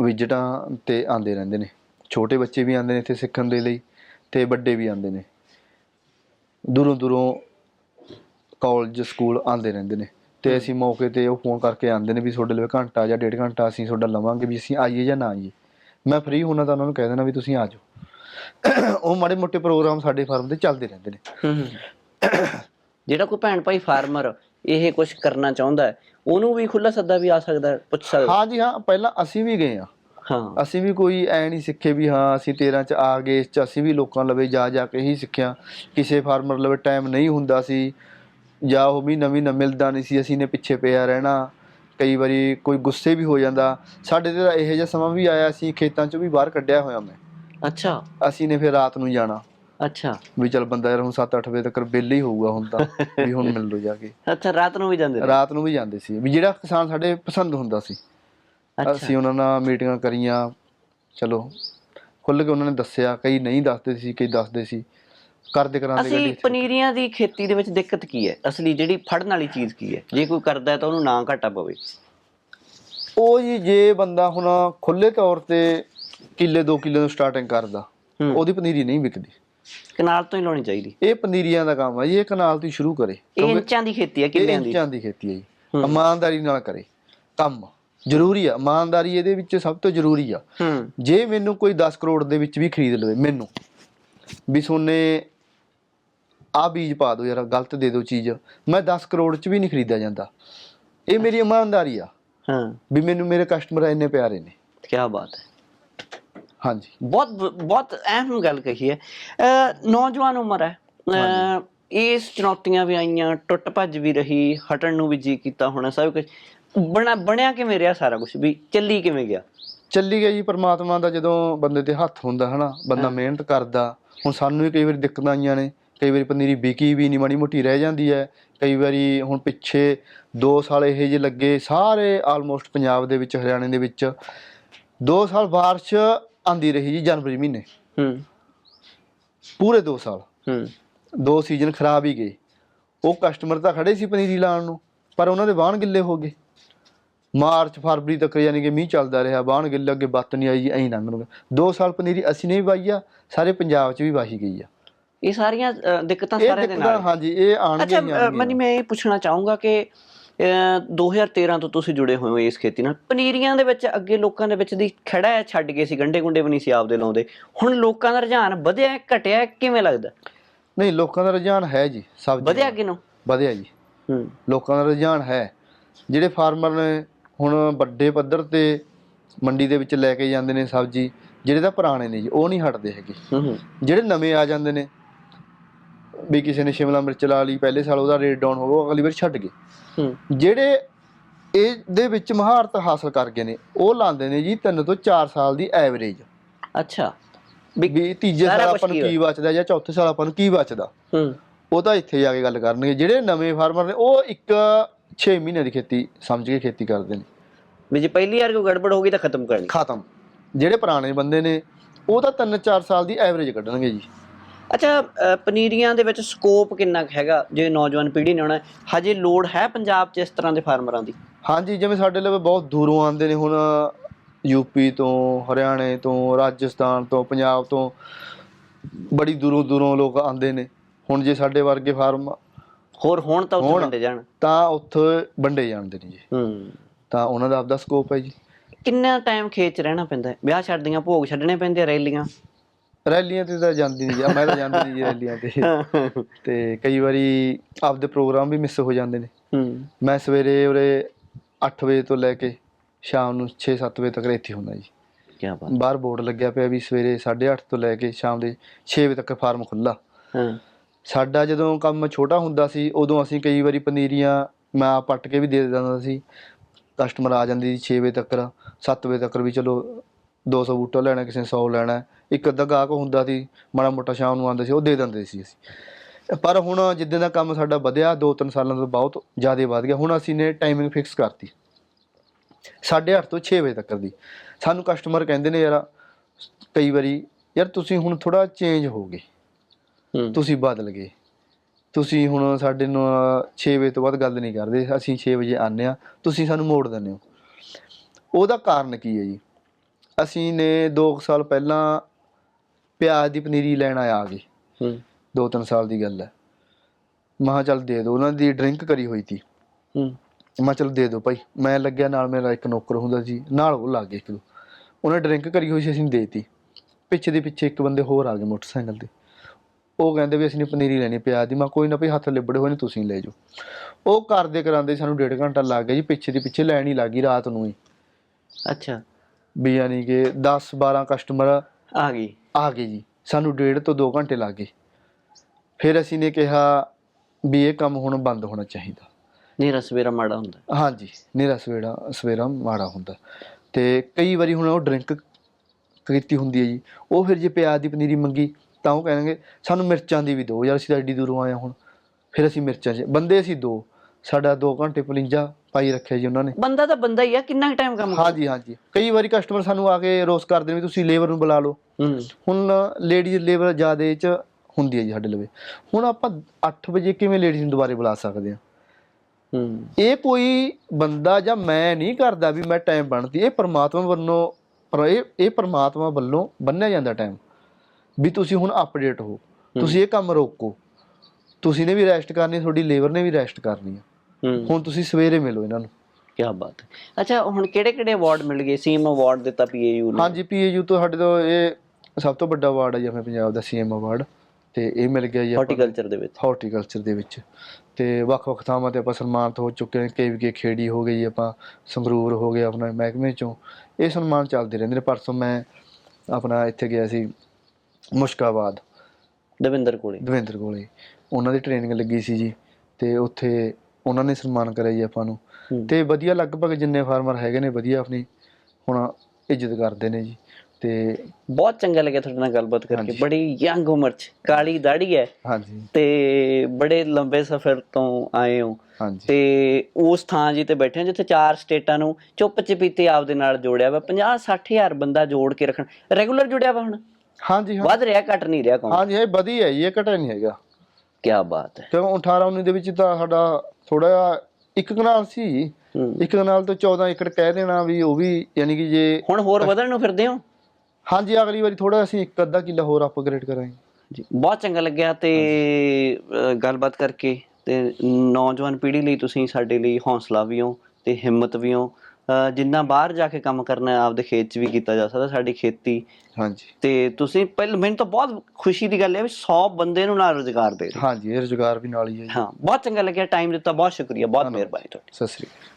Speaker 2: ਵਿਜ਼ਿਟਾਂ ਤੇ ਆਉਂਦੇ ਰਹਿੰਦੇ ਨੇ। ਛੋਟੇ ਬੱਚੇ ਵੀ ਆਉਂਦੇ ਨੇ ਇੱਥੇ ਸਿੱਖਣ ਦੇ ਲਈ ਤੇ ਵੱਡੇ ਵੀ ਆਉਂਦੇ ਨੇ। ਦੂਰੋਂ ਦੂਰੋਂ ਕਾਲਜ ਸਕੂਲ ਆਉਂਦੇ ਰਹਿੰਦੇ ਨੇ। ਤੇ ਅਸੀਂ ਮੌਕੇ ਤੇ ਉਹ ਫੋਨ ਕਰਕੇ ਆਉਂਦੇ ਨੇ ਵੀ ਤੁਹਾਡੇ ਲਈ ਘੰਟਾ ਜਾਂ ਡੇਢ ਘੰਟਾ ਅਸੀਂ ਤੁਹਾਡਾ ਲਵਾਂਗੇ ਵੀ ਅਸੀਂ ਆਈਏ ਜਾਂ ਨਾ ਆਈਏ। ਮੈਂ ਫ੍ਰੀ ਹੋਣਾ ਤਾਂ ਉਹਨਾਂ ਨੂੰ ਕਹਿ ਦੇਣਾ ਵੀ ਤੁਸੀਂ ਆ ਜਾਓ। ਉਹ ਮਾੜੇ ਮੋਟੇ ਪ੍ਰੋਗਰਾਮ ਸਾਡੇ ਫਾਰਮ ਤੇ ਚੱਲਦੇ ਰਹਿੰਦੇ ਨੇ।
Speaker 1: ਜਿਹੜਾ ਕੋਈ ਭੈਣ ਭਾਈ ਫਾਰਮਰ ਇਹ ਕੁਝ ਕਰਨਾ ਚਾਹੁੰਦਾ ਹੈ। ਉਹਨੂੰ ਵੀ ਖੁੱਲਾ ਸੱਦਾ ਵੀ ਆ ਸਕਦਾ ਪੁੱਛ ਸਕਦਾ
Speaker 2: ਹਾਂ। ਜੀ ਹਾਂ ਪਹਿਲਾਂ ਅਸੀਂ ਵੀ ਗਏ ਆ
Speaker 1: ਹਾਂ।
Speaker 2: ਅਸੀਂ ਵੀ ਕੋਈ ਐ ਨਹੀਂ ਸਿੱਖੇ ਵੀ ਹਾਂ ਅਸੀਂ 13 ਚ ਆ ਗਏ ਇਸ ਚ ਅਸੀਂ ਵੀ ਲੋਕਾਂ ਲਵੇ ਜਾ ਜਾ ਕੇ ਹੀ ਸਿੱਖਿਆ। ਕਿਸੇ ਫਾਰਮਰ ਲਵੇ ਟਾਈਮ ਨਹੀਂ ਹੁੰਦਾ ਸੀ ਜਾਂ ਉਹ ਵੀ ਨਵੀਂ ਨਾ ਮਿਲਦਾ ਨਹੀਂ ਸੀ ਅਸੀਂ ਨੇ ਪਿੱਛੇ ਪਿਆ ਰਹਿਣਾ। ਕਈ ਵਾਰੀ ਕੋਈ ਗੁੱਸੇ ਵੀ ਹੋ ਜਾਂਦਾ। ਸਾਡੇ ਤਾਂ ਇਹੋ ਜਿਹਾ ਸਮਾਂ ਵੀ ਆਇਆ ਸੀ ਖੇਤਾਂ ਚੋਂ ਵੀ ਬਾਹਰ ਕੱਢਿਆ ਹੋਇਆ ਮੈਂ।
Speaker 1: ਅੱਛਾ।
Speaker 2: ਅਸੀਂ ਨੇ ਫਿਰ ਰਾਤ ਨੂੰ ਜਾਣਾ।
Speaker 1: ਅੱਛਾ।
Speaker 2: ਵੀ ਚਲ ਬੰਦਾ ਯਾਰ ਹੁਣ 7-8 ਵਜੇ ਤੱਕ ਵਿਹਲੇ ਹੀ ਹੋਊਗਾ ਹੁਣ ਤਾਂ ਵੀ ਹੁਣ ਮਿਲ ਲੋ ਜਾ ਕੇ।
Speaker 1: ਅੱਛਾ ਰਾਤ ਨੂੰ ਵੀ ਜਾਂਦੇ ਨੇ
Speaker 2: ਰਾਤ ਨੂੰ ਵੀ ਜਾਂਦੇ ਸੀ। ਵੀ ਜਿਹੜਾ ਕਿਸਾਨ ਸਾਡੇ ਪਸੰਦ ਹੁੰਦਾ ਸੀ। ਅਸੀਂ ਉਹਨਾਂ ਨਾਲ ਮੀਟਿੰਗਾਂ ਕਰੀਆਂ। ਚਲੋ ਖੁੱਲ ਕੇ ਉਹਨਾਂ ਨੇ ਦੱਸਿਆ। ਕਈ ਨਹੀਂ ਦੱਸਦੇ ਸੀ ਕਈ ਦੱਸਦੇ ਸੀ। ਕਰਦੇ ਕਰਾਂਦੇ
Speaker 1: ਅਸੀਂ ਪਨੀਰੀਆਂ ਦੀ ਖੇਤੀ ਦੇ ਵਿੱਚ ਦਿੱਕਤ ਕੀ ਹੈ? ਅਸਲੀ ਜਿਹੜੀ ਫੜਨ ਵਾਲੀ ਚੀਜ਼ ਕੀ ਹੈ? ਜੇ ਕੋਈ ਕਰਦਾ ਤਾਂ ਉਹਨੂੰ ਨਾ ਘਾਟਾ ਪਵੇ।
Speaker 2: ਉਹ ਜੀ ਜੇ ਬੰਦਾ ਹੁਣ ਖੁੱਲੇ ਤੌਰ ਤੇ ਕਿੱਲੇ 2 ਕਿੱਲੇ ਤੋਂ ਸਟਾਰਟਿੰਗ ਕਰਦਾ। ਉਹਦੀ ਪਨੀਰੀ ਨਹੀਂ ਵਿਕਦੀ।
Speaker 1: ਕਨਾਲ ਤੋਂ ਹੀ ਲਾਉਣੀ ਚਾਹੀਦੀ।
Speaker 2: ਇਹ ਪਨੀਰੀਆਂ ਦਾ ਕੰਮ ਹੈ ਜੀ ਇਹ ਕਨਾਲ ਤੋਂ ਹੀ ਸ਼ੁਰੂ ਕਰੇ।
Speaker 1: ਇਹ ਇੰਚਾਂ ਦੀ ਖੇਤੀ
Speaker 2: ਇਹ
Speaker 1: ਕਿੱਲਿਆਂ ਦੀ।
Speaker 2: ਇੰਚਾਂ ਦੀ ਖੇਤੀ ਹੈ ਜੀ। ਇਮਾਨਦਾਰੀ ਨਾਲ ਕਰੇ। ਕੰਮ ਜ਼ਰੂਰੀ ਆ। ਇਮਾਨਦਾਰੀ ਇਹਦੇ ਵਿੱਚ ਸਭ ਤੋਂ ਜ਼ਰੂਰੀ ਆ। ਜੇ ਮੈਨੂੰ ਕੋਈ 10 ਕਰੋੜ ਦੇ ਵਿੱਚ ਵੀ ਖਰੀਦ ਲਵੇ ਮੈਨੂੰ ਵੀ ਸੋਨੇ ਆ ਬੀਜ ਪਾ ਦਿਓ ਯਾਰ ਗਲਤ ਦੇ ਦਿਓ ਚੀਜ਼ ਮੈਂ 10 ਕਰੋੜ ਚ ਵੀ ਨਹੀਂ ਖਰੀਦਿਆ ਜਾਂਦਾ। ਇਹ ਮੇਰੀ ਇਮਾਨਦਾਰੀ ਆ।
Speaker 1: ਹਾਂ।
Speaker 2: ਵੀ ਮੈਨੂੰ ਮੇਰੇ ਕਸਟਮਰ ਇੰਨੇ ਪਿਆਰੇ ਨੇ।
Speaker 1: ਕੀ ਬਾਤ ਹੈ।
Speaker 2: ਹਾਂਜੀ।
Speaker 1: ਬਹੁਤ ਬਹੁਤ ਅਹਿਮ ਗੱਲ ਕਹੀ ਹੈ। ਨੌਜਵਾਨ ਉਮਰ ਹੈ। ਇਸ ਚੁਣੌਤੀਆਂ ਵੀ ਆਈਆਂ ਟੁੱਟ ਭੱਜ ਵੀ ਰਹੀ ਹਟਣ ਨੂੰ ਵੀ ਜੀ ਕੀਤਾ ਹੋਣਾ ਸਭ ਕੁਝ ਬਣਾ ਬਣਿਆ ਕਿਵੇਂ ਰਿਹਾ ਸਾਰਾ ਕੁਝ ਵੀ ਚੱਲੀ ਕਿਵੇਂ ਗਿਆ?
Speaker 2: ਚੱਲੀ ਗਿਆ ਜੀ ਪਰਮਾਤਮਾ ਦਾ ਜਦੋਂ ਬੰਦੇ ਤੇ ਹੱਥ ਹੁੰਦਾ ਹਨਾ? ਬੰਦਾ ਮਿਹਨਤ ਕਰਦਾ। ਹੁਣ ਸਾਨੂੰ ਵੀ ਕਈ ਵਾਰੀ ਦਿੱਕਤਾਂ ਆਈਆਂ ਨੇ। ਕਈ ਵਾਰੀ ਪਨੀਰੀ ਵਿਕੀ ਵੀ ਨਹੀਂ ਮਾੜੀ ਮੋਟੀ ਰਹਿ ਜਾਂਦੀ ਹੈ। ਕਈ ਵਾਰੀ ਹੁਣ ਪਿੱਛੇ 2 ਸਾਲ ਇਹ ਜੇ ਲੱਗੇ ਸਾਰੇ ਆਲਮੋਸਟ ਪੰਜਾਬ ਦੇ ਵਿੱਚ ਹਰਿਆਣੇ ਦੇ ਵਿੱਚ। 2 ਸਾਲ ਬਾਰਿਸ਼ ਆਂਦੀ ਰਹੀ ਜੀ ਜਨਵਰੀ ਮਹੀਨੇ।
Speaker 1: ਹੂੰ।
Speaker 2: ਪੂਰੇ 2 ਸਾਲ।
Speaker 1: ਹੂੰ।
Speaker 2: ਦੋ ਸੀਜ਼ਨ ਖਰਾਬ ਹੀ ਗਏ। ਉਹ ਕਸਟਮਰ ਤਾਂ ਖੜੇ ਸੀ ਪਨੀਰੀ ਲਾਉਣ ਨੂੰ ਪਰ ਉਹਨਾਂ ਦੇ ਵਾਹਣ ਗਿੱਲੇ ਹੋ ਗਏ। ਮਾਰਚ ਫਰਵਰੀ ਤੱਕ ਯਾਨੀ ਕਿ ਮੀਂਹ ਚੱਲਦਾ ਰਿਹਾ ਵਾਹਣ ਗਿੱਲੇ ਅੱਗੇ ਬੱਤ ਨਹੀਂ ਆਈ ਐਂ ਲੰਘ ਨੂੰ ਦੋ ਸਾਲ ਪਨੀਰੀ ਅਸੀਂ ਨੇ ਵੀ ਵਾਹੀ ਆ ਸਾਰੇ ਪੰਜਾਬ 'ਚ ਵੀ ਵਾਹੀ ਗਈ ਆ।
Speaker 1: ਇਹ ਸਾਰੀਆਂ ਅਹ, ਦਿੱਕਤਾਂ
Speaker 2: ਇਹ
Speaker 1: ਸਾਰਿਆਂ ਦੇ
Speaker 2: ਦਿੱਕਤਾਂ
Speaker 1: ਨਾਲ
Speaker 2: ਹਾਂਜੀ ਇਹ ਆਣਗੇ
Speaker 1: ਅੱਛਾ
Speaker 2: ਆਣਗੀਆਂ।
Speaker 1: ਮਨੀ ਮੈਂ ਇਹ ਪੁੱਛਣਾ ਚਾਹੂੰਗਾ ਕਿ 2013 ਤੋਂ ਤੁਸੀਂ ਜੁੜੇ ਹੋਏ ਹੋ ਇਸ ਖੇਤੀ ਨਾਲ। ਪਨੀਰੀਆਂ ਦੇ ਵਿੱਚ ਅੱਗੇ ਲੋਕਾਂ ਦੇ ਵਿੱਚ ਦੀ ਖੜਾ ਹੈ ਛੱਡ ਗਏ ਸੀ ਗੰਡੇ ਗੁੰਡੇ ਵੀ ਨਹੀਂ ਸੀ ਆਪਦੇ ਲਾਉਂਦੇ। ਹੁਣ ਲੋਕਾਂ ਦਾ ਰੁਝਾਨ ਵਧਿਆ ਹੈ, ਘਟਿਆ ਕਿਵੇਂ ਲੱਗਦਾ?
Speaker 2: ਨਹੀਂ ਲੋਕਾਂ ਦਾ ਰੁਝਾਨ ਹੈ ਜੀ ਸਬਜ਼ੀ
Speaker 1: ਵਧਿਆ ਕਿਨੂੰ?
Speaker 2: ਵਧਿਆ ਜੀ।
Speaker 1: ਹੂੰ।
Speaker 2: ਲੋਕਾਂ ਦਾ ਰੁਝਾਨ ਹੈ। ਜਿਹੜੇ ਫਾਰਮਰ ਨੇ ਹੁਣ ਵੱਡੇ ਪੱਧਰ ਤੇ ਮੰਡੀ ਦੇ ਵਿੱਚ ਲੈ ਕੇ ਜਾਂਦੇ ਨੇ ਸਬਜ਼ੀ ਜਿਹੜੇ ਤਾਂ ਪੁਰਾਣੇ ਨੇ ਜੀ ਉਹ ਨਹੀਂ ਹਟਦੇ ਹੈਗੇ। ਜਿਹੜੇ ਨਵੇਂ ਆ ਜਾਂਦੇ ਨੇ ਵੀ ਕਿਸੇ ਨੇ ਸ਼ਿਮਲਾ ਮਿਰਚ ਲਾ ਲਈ ਪਹਿਲੇ ਸਾਲ ਉਹਦਾ ਰੇਟ ਡਾਊਨ ਹੋ ਗਿਆ ਅਗਲੀ ਵਾਰ ਛੱਡ ਗਏ। ਜਿਹੜੇ ਇਹਦੇ ਵਿੱਚ ਮਹਾਰਤ ਹਾਸਲ ਕਰ ਗਏ ਨੇ ਉਹ ਲਾਉਂਦੇ ਨੇ ਜੀ 3 ਤੋਂ 4 ਸਾਲ ਦੀ ਐਵਰੇਜ
Speaker 1: ਅੱਛਾ।
Speaker 2: ਵੀ ਤੀਜੇ ਸਾਲ ਆਪਾਂ ਨੂੰ
Speaker 1: ਕੀ
Speaker 2: ਕੀ ਬਚਦਾ ਜਾਂ ਚੌਥੇ ਸਾਲ ਆਪਾਂ ਨੂੰ ਕੀ ਬਚਦਾ?
Speaker 1: ਹੂੰ।
Speaker 2: ਉਹ ਤਾਂ ਇੱਥੇ ਜਾ ਕੇ ਗੱਲ ਕਰਨਗੇ। ਜਿਹੜੇ ਨਵੇਂ ਫਾਰਮਰ ਨੇ ਉਹ ਇੱਕ 6 ਮਹੀਨੇ ਦੀ ਖੇਤੀ ਸਮਝ ਕੇ ਖੇਤੀ ਕਰਦੇ ਨੇ।
Speaker 1: ਵੀ ਜੇ ਪਹਿਲੀ ਵਾਰ ਕੋਈ ਗੜਬੜ ਹੋ ਗਈ ਤਾਂ ਖਤਮ ਕਰਨੀ।
Speaker 2: ਖਤਮ। ਜਿਹੜੇ ਪੁਰਾਣੇ ਬੰਦੇ ਨੇ ਉਹ ਤਾਂ 3-4 ਸਾਲ ਦੀ ਐਵਰੇਜ ਕੱਢਣਗੇ ਜੀ।
Speaker 1: ਅੱਛਾ ਪਨੀਰੀਆਂ ਦੇ ਵਿੱਚ ਸਕੋਪ ਕਿੰਨਾ ਕੁ ਹੈਗਾ ਜੇ ਨੌਜਵਾਨ ਪੀੜ੍ਹੀ ਨੇ ਆਉਣਾ ਹੈ? ਹਜੇ ਲੋੜ ਹੈ ਪੰਜਾਬ 'ਚ ਇਸ ਤਰ੍ਹਾਂ ਦੇ ਫਾਰਮਰਾਂ ਦੀ
Speaker 2: ਹਾਂਜੀ ਜਿਵੇਂ ਸਾਡੇ ਲਈ ਬਹੁਤ ਦੂਰੋਂ ਆਉਂਦੇ ਨੇ ਹੁਣ ਯੂਪੀ ਤੋਂ ਹਰਿਆਣੇ ਤੋਂ ਰਾਜਸਥਾਨ ਤੋਂ ਪੰਜਾਬ ਤੋਂ ਬੜੀ ਦੂਰੋਂ ਦੂਰੋਂ ਲੋਕ ਆਉਂਦੇ ਨੇ ਹੁਣ ਜੇ ਸਾਡੇ ਵਰਗੇ ਫਾਰਮ
Speaker 1: ਹੋਰ ਹੁਣ ਤਾਂ ਉੱਥੇ
Speaker 2: ਹੋਣ।
Speaker 1: ਵੰਡੇ ਜਾਣ
Speaker 2: ਤਾਂ ਉੱਥੇ ਵੰਡੇ ਜਾਂਦੇ ਨੇ ਜੀ
Speaker 1: ਹੂੰ
Speaker 2: ਤਾਂ ਉਹਨਾਂ ਦਾ ਆਪਦਾ ਸਕੋਪ ਹੈ ਜੀ
Speaker 1: ਕਿੰਨਾ ਟਾਈਮ ਖੇਤ 'ਚ ਰਹਿਣਾ ਪੈਂਦਾ ਹੈ? ਵਿਆਹ ਛੱਡਦੀਆਂ ਭੋਗ ਛੱਡਣੇ ਪੈਂਦੇ ਆ ਰੈਲੀਆਂ
Speaker 2: ਰੈਲੀਆਂ ਤੇ ਤਾਂ ਜਾਂਦੀ ਨਹੀਂ ਜੀ ਮੈਂ ਤਾਂ ਜਾਂਦੀ ਨਹੀਂ ਜੀ ਰੈਲੀਆਂ ਤੇ। ਤੇ ਕਈ ਵਾਰੀ ਆਪਦੇ ਪ੍ਰੋਗਰਾਮ ਵੀ ਮਿਸ ਹੋ ਜਾਂਦੇ ਨੇ।
Speaker 1: ਹੂੰ।
Speaker 2: ਮੈਂ ਸਵੇਰੇ ਉਰੇ 8 ਵਜੇ ਤੋਂ ਲੈ ਕੇ ਸ਼ਾਮ ਨੂੰ 6-7 ਵਜੇ ਤੱਕ ਇੱਥੇ ਹੁੰਦਾ ਜੀ।
Speaker 1: ਕੀ ਬਾਤ।
Speaker 2: ਬਾਹਰ ਬੋਰਡ ਲੱਗਿਆ ਪਿਆ ਵੀ ਸਵੇਰੇ 8:30 ਤੋਂ ਲੈ ਕੇ ਸ਼ਾਮ ਦੇ 6 ਵਜੇ ਤੱਕ ਫਾਰਮ ਖੁੱਲਾ
Speaker 1: ਹਾਂ।
Speaker 2: ਸਾਡਾ ਜਦੋਂ ਕੰਮ ਛੋਟਾ ਹੁੰਦਾ ਸੀ ਉਦੋਂ ਅਸੀਂ ਕਈ ਵਾਰੀ ਪਨੀਰੀਆਂ ਮੈਂ ਆਪ ਪੱਟ ਕੇ ਵੀ ਦੇ ਦਿੰਦਾ ਸੀ। ਕਸਟਮਰ ਆ ਜਾਂਦੀ ਸੀ 6 ਵਜੇ ਤੱਕ 7 ਵਜੇ ਤੱਕ ਵੀ ਚਲੋ 200 ਬੂਟਾ ਲੈਣਾ ਕਿਸੇ ਨੇ 100 ਲੈਣਾ ਇੱਕ ਅੱਧਾ ਗਾਹਕ ਹੁੰਦਾ ਸੀ ਮਾੜਾ ਮੋਟਾ ਸ਼ਾਮ ਨੂੰ ਆਉਂਦਾ ਸੀ ਉਹ ਦੇ ਦਿੰਦੇ ਸੀ ਅਸੀਂ। ਪਰ ਹੁਣ ਜਿੱਦਾਂ ਦਾ ਕੰਮ ਸਾਡਾ ਵਧਿਆ 2-3 ਸਾਲਾਂ ਤੋਂ ਬਹੁਤ ਜ਼ਿਆਦਾ ਵਧ ਗਿਆ ਹੁਣ ਅਸੀਂ ਨੇ ਟਾਈਮਿੰਗ ਫਿਕਸ ਕਰਤੀ। 8:30 ਤੋਂ 6 ਵਜੇ ਤੱਕ ਦੀ। ਸਾਨੂੰ ਕਸਟਮਰ ਕਹਿੰਦੇ ਨੇ ਯਾਰ ਕਈ ਵਾਰੀ ਯਾਰ ਤੁਸੀਂ ਹੁਣ ਥੋੜਾ ਚੇਂਜ ਹੋ ਗਏ। ਤੁਸੀਂ ਬਦਲ ਗਏ। ਤੁਸੀਂ ਹੁਣ ਸਾਡੇ ਨਾਲ 6 ਵਜੇ ਤੋਂ ਬਾਅਦ ਗੱਲ ਨਹੀਂ ਕਰਦੇ ਅਸੀਂ 6 ਵਜੇ ਆਨੇ ਆ ਤੁਸੀਂ ਸਾਨੂੰ ਮੋੜ ਦਿੰਦੇ ਹੋ। ਉਹਦਾ ਕਾਰਨ ਕੀ ਹੈ ਜੀ? ਅਸੀਂ ਨੇ 2 ਸਾਲ ਪਹਿਲਾਂ ਪਿਆਜ਼ ਦੀ ਪਨੀਰੀ ਲੈਣ ਆਇਆ ਆ ਗਏ
Speaker 1: ਹੂੰ।
Speaker 2: 2-3 ਸਾਲ ਦੀ ਗੱਲ ਹੈ। ਮਹਾ ਚੱਲ ਦੇ ਦਿਓ ਉਹਨਾਂ ਦੀ ਡਰਿੰਕ ਕਰੀ ਹੋਈ ਸੀ।
Speaker 1: ਹੂੰ।
Speaker 2: ਮੈਂ ਚਲ ਦੇ ਦਿਓ ਭਾਈ। ਮੈਂ ਲੱਗਿਆ ਨਾਲ ਮੇਰਾ ਇੱਕ ਨੌਕਰ ਹੁੰਦਾ ਸੀ ਨਾਲ ਉਹ ਲੱਗ ਗਏ ਇੱਕ ਦੋ। ਉਹਨੇ ਡਰਿੰਕ ਕਰੀ ਹੋਈ ਸੀ ਅਸੀਂ ਦੇਤੀ। ਪਿੱਛੇ ਦੇ ਪਿੱਛੇ ਇੱਕ ਬੰਦੇ ਹੋਰ ਆ ਗਏ ਮੋਟਰਸਾਈਕਲ ਤੇ। ਉਹ ਕਹਿੰਦੇ ਵੀ ਅਸੀਂ ਨੇ ਪਨੀਰੀ ਲੈਣੀ ਪਿਆਜ਼ ਦੀ। ਮੈਂ ਕੋਈ ਨਾ ਭਾਈ ਹੱਥ ਲਿਬੜੇ ਹੋਏ ਨੇ ਤੁਸੀਂ ਲੈ ਜਾਓ। ਉਹ ਕਰਦੇ ਕਰਾਂਦੇ ਸਾਨੂੰ ਡੇਢ ਘੰਟਾ ਲੱਗ ਗਿਆ ਜੀ ਪਿੱਛੇ ਦੇ ਪਿੱਛੇ ਲੈਣ ਹੀ ਲੱਗ ਰਾਤ ਨੂੰ ਹੀ।
Speaker 1: ਅੱਛਾ।
Speaker 2: ਵੀ ਯਾਨੀ ਕਿ 10 12 ਕਸਟਮਰ
Speaker 1: ਆ ਗਈ।
Speaker 2: ਆ ਗਏ ਜੀ। ਸਾਨੂੰ ਡੇਢ ਤੋਂ 2 ਘੰਟੇ ਲੱਗ ਗਏ। ਫਿਰ ਅਸੀਂ ਨੇ ਕਿਹਾ ਵੀ ਇਹ ਕੰਮ ਹੁਣ ਬੰਦ ਹੋਣਾ ਚਾਹੀਦਾ।
Speaker 1: ਨੀਰਾ ਸਵੇਰਾ ਮਾੜਾ ਹੁੰਦਾ।
Speaker 2: ਹਾਂਜੀ ਨੇਰਾ ਸਵੇਰਾ ਸਵੇਰਾ ਮਾੜਾ ਹੁੰਦਾ। ਤੇ ਕਈ ਵਾਰੀ ਹੁਣ ਉਹ ਡਰਿੰਕ ਕੀਤੀ ਹੁੰਦੀ ਹੈ ਜੀ। ਉਹ ਫਿਰ ਜੇ ਪਿਆਜ਼ ਦੀ ਪਨੀਰੀ ਮੰਗੀ ਤਾਂ ਉਹ ਕਹਿਣਗੇ ਸਾਨੂੰ ਮਿਰਚਾਂ ਦੀ ਵੀ ਦਿਓ। ਯਾਰ ਅਸੀਂ ਤਾਂ ਐਡੀ ਦੂਰੋਂ ਆਏ ਹੁਣ। ਫਿਰ ਅਸੀਂ ਮਿਰਚਾਂ 'ਚ ਬੰਦੇ ਅਸੀਂ ਦੋ। ਸਾਡਾ 2 ਘੰਟੇ ਪਲਿੰਜਾ ਪਾਈ ਰੱਖਿਆ ਜੀ ਉਹਨਾਂ ਨੇ।
Speaker 1: ਬੰਦਾ ਤਾਂ ਬੰਦਾ ਹੀ ਆ ਕਿੰਨਾ ਟਾਈਮ ਕੰਮ
Speaker 2: ਹਾਂਜੀ ਹਾਂਜੀ। ਕਈ ਵਾਰੀ ਕਸਟਮਰ ਸਾਨੂੰ ਆ ਕੇ ਰੋਸ ਕਰਦੇ ਨੇ ਵੀ ਤੁਸੀਂ ਲੇਬਰ ਨੂੰ ਬੁਲਾ ਲਓ। ਹੁਣ ਲੇਡੀਜ਼ ਲੇਬਰ ਜ਼ਿਆਦੇ ਚ ਹੁੰਦੀ ਹੈ ਜੀ ਸਾਡੇ ਲਵੇ। ਹੁਣ ਆਪਾਂ 8 ਵਜੇ ਕਿਵੇਂ ਲੇਡੀਜ਼ ਨੂੰ ਦੁਬਾਰੇ ਬੁਲਾ ਸਕਦੇ ਹਾਂ?
Speaker 1: ਹੂੰ।
Speaker 2: ਇਹ ਕੋਈ ਬੰਦਾ ਜਾਂ ਮੈਂ ਨਹੀਂ ਕਰਦਾ ਵੀ ਮੈਂ ਟਾਈਮ ਬਣਦੀ। ਇਹ ਪਰਮਾਤਮਾ ਵੱਲੋਂ ਪਰ ਇਹ ਇਹ ਪਰਮਾਤਮਾ ਵੱਲੋਂ ਬੰਨਿਆ ਜਾਂਦਾ ਟਾਈਮ ਵੀ ਤੁਸੀਂ ਹੁਣ ਅਪਡੇਟ ਹੋ। ਤੁਸੀਂ ਇਹ ਕੰਮ ਰੋਕੋ। ਤੁਸੀਂ ਨੇ ਵੀ ਰੈਸਟ ਕਰਨੀ ਤੁਹਾਡੀ ਲੇਬਰ ਨੇ ਵੀ ਰੈਸਟ ਕਰਨੀ ਹੂੰ ਹੁਣ ਤੁਸੀਂ ਸਵੇਰੇ ਮਿਲੋ ਇਹਨਾਂ ਨੂੰ।
Speaker 1: ਕੀ ਬਾਤ ਹੈ। ਅੱਛਾ ਹੁਣ ਕਿਹੜੇ ਕਿਹੜੇ ਅਵਾਰਡ ਮਿਲ ਗਏ? ਸੀਐਮ ਅਵਾਰਡ ਦਿੱਤਾ ਪੀਏਯੂ ਨੇ।
Speaker 2: ਹਾਂਜੀ ਪੀਏਯੂ ਤੋਂ ਸਾਡੇ ਤੋਂ ਇਹ ਸਭ ਤੋਂ ਵੱਡਾ ਅਵਾਰਡ ਹੈ ਜੀ ਆਪਣੇ ਪੰਜਾਬ ਦਾ ਸੀਐਮ ਅਵਾਰਡ ਤੇ ਇਹ ਮਿਲ ਗਿਆ ਜੀ ਨੂੰ।
Speaker 1: ਹਾਰਟੀਕਲਚਰ ਦੇ ਵਿੱਚ।
Speaker 2: ਹਾਰਟੀਕਲਚਰ ਦੇ ਵਿੱਚ। ਤੇ ਵੱਖ-ਵੱਖ ਥਾਵਾਂ ਤੇ ਆਪਾਂ ਸਨਮਾਨਿਤ ਹੋ ਚੁੱਕੇ ਹਾਂ ਕੇਵੀਕੇ ਖੇੜੀ ਹੋ ਗਈ ਆਪਾਂ ਸੰਗਰੂਰ ਹੋ ਗਿਆ ਆਪਣਾ ਮਹਿਕਮੇ ਚੋਂ। ਇਹ ਸਨਮਾਨ ਚੱਲਦੇ ਰਹਿੰਦੇ ਨੇ। ਪਰਸੋਂ ਮੈਂ ਆਪਣਾ ਇੱਥੇ ਗਿਆ ਸੀ ਮੁਸ਼ਕਾਬਾਦ।
Speaker 1: ਦਵਿੰਦਰ ਕੋਲੇ।
Speaker 2: ਦਵਿੰਦਰ ਕੋਲੇ। ਉਹਨਾਂ ਦੀ ਟ੍ਰੇਨਿੰਗ ਲੱਗੀ ਸੀ ਜੀ। ਤੇ ਉੱਥੇ ਉਹਨਾਂ ਨੇ ਸਨਮਾਨ ਕਰਿਆ ਜੀ ਆਪਾਂ ਨੂੰ। ਤੇ ਵਧੀਆ ਲਗਭਗ ਜਿੰਨੇ ਫਾਰਮਰ ਹੈਗੇ ਨੇ ਵਧੀਆ ਆਪਣੀ ਹੁਣ ਇੱਜ਼ਤ ਕਰਦੇ ਨੇ ਜੀ। ਤੇ
Speaker 1: ਬਹੁਤ ਚੰਗਾ ਲੱਗਿਆ ਤੁਹਾਡੇ ਨਾਲ ਗੱਲਬਾਤ ਕਰਕੇ। ਬੜੀ ਯੰਗ ਉਮਰ ਚ ਕਾਲੀ ਦਾੜੀ ਹੈ।
Speaker 2: ਹਾਂਜੀ।
Speaker 1: ਤੇ ਬੜੇ ਲੰਬੇ ਸਫ਼ਰ ਤੋਂ ਆਏ ਹੋ।
Speaker 2: ਹਾਂਜੀ।
Speaker 1: ਤੇ ਉਸ ਥਾਂ ਜੀ ਤੇ ਬੈਠੇ ਜਿੱਥੇ ਚਾਰ ਸਟੇਟਾਂ ਨੂੰ ਚੁੱਪ ਚਪੀਤੇ ਆਪਦੇ ਨਾਲ ਜੋੜਿਆ ਵਾ। 50 60000 ਬੰਦਾ ਜੋੜ ਕੇ ਰੱਖਣ। ਰੈਗੂਲਰ ਜੁੜਿਆ ਵਾ ਹੁਣ?
Speaker 2: ਹਾਂਜੀ ਹਾਂ।
Speaker 1: ਵੱਧ ਰਿਹਾ ਘਟ ਨਹੀਂ ਰਿਹਾ ਕੌਣ?
Speaker 2: ਹਾਂਜੀ ਇਹ ਵਧੀਆ ਹੈ ਇਹ ਘਟਿਆ ਨਹੀਂ ਹੈਗਾ।
Speaker 1: ਕੀ ਬਾਤ ਹੈ।
Speaker 2: ਕਿਉਂ 18 19 ਦੇ ਵਿੱਚ ਤਾਂ ਸਾਡਾ ਥੋੜਾ ਜਿਹਾ ਇੱਕ ਕਨਾਲ ਸੀ। ਇੱਕ ਕਨਾਲ ਤੋਂ 14 ਏਕੜ ਕਹਿ ਦੇਣਾ ਵੀ ਉਹ ਵੀ ਯਾਨੀ ਕਿ ਜੇ
Speaker 1: ਹੁਣ ਹੋਰ ਵਧਣ ਨੂੰ ਫਿਰਦੇ ਹੋ?
Speaker 2: ਹਾਂਜੀ ਅਗਲੀ ਵਾਰੀ ਥੋੜਾ ਅਸੀਂ ਇੱਕ ਅੱਧਾ ਕਿੱਲਾ ਹੋਰ ਅਪਗ੍ਰੇਡ ਕਰਾਂਗੇ।
Speaker 1: ਜੀ ਬਹੁਤ ਚੰਗਾ ਲੱਗਿਆ ਤੇ ਗੱਲਬਾਤ ਕਰਕੇ ਤੇ ਨੌਜਵਾਨ ਪੀੜ੍ਹੀ ਲਈ ਤੁਸੀਂ ਸਾਡੇ ਲਈ ਹੌਸਲਾ ਵੀ ਹੋ ਤੇ ਹਿੰਮਤ ਵੀ ਹੋ। ਜਿੰਨਾ ਬਾਹਰ ਜਾ ਕੇ ਕੰਮ ਕਰਨਾ ਹੈ, ਆਪਦੇ ਖੇਤ 'ਚ ਵੀ ਕੀਤਾ ਜਾ ਸਕਦਾ ਸਾਡੀ ਖੇਤੀ।
Speaker 2: ਹਾਂਜੀ।
Speaker 1: ਤੇ ਤੁਸੀਂ ਪਹਿਲ ਮੈਨੂੰ ਤਾਂ ਬਹੁਤ ਖੁਸ਼ੀ ਦੀ ਗੱਲ ਹੈ ਵੀ 100 ਬੰਦੇ ਨੂੰ ਨਾਲ ਰੁਜ਼ਗਾਰ ਦੇ ਰਹੇ ਹੋ।
Speaker 2: ਹਾਂਜੀ ਇਹ ਰੁਜ਼ਗਾਰ ਵੀ ਨਾਲ ਹੀ ਹੈ ਜੀ।
Speaker 1: ਹਾਂ ਬਹੁਤ ਚੰਗਾ ਲੱਗਿਆ ਟਾਈਮ ਦਿੱਤਾ ਬਹੁਤ ਸ਼ੁਕਰੀਆ ਬਹੁਤ ਮਿਹਰਬਾਨੀ ਤੁਹਾਡੀ।
Speaker 2: ਸਤਿ ਸ੍ਰੀ ਅਕਾਲ।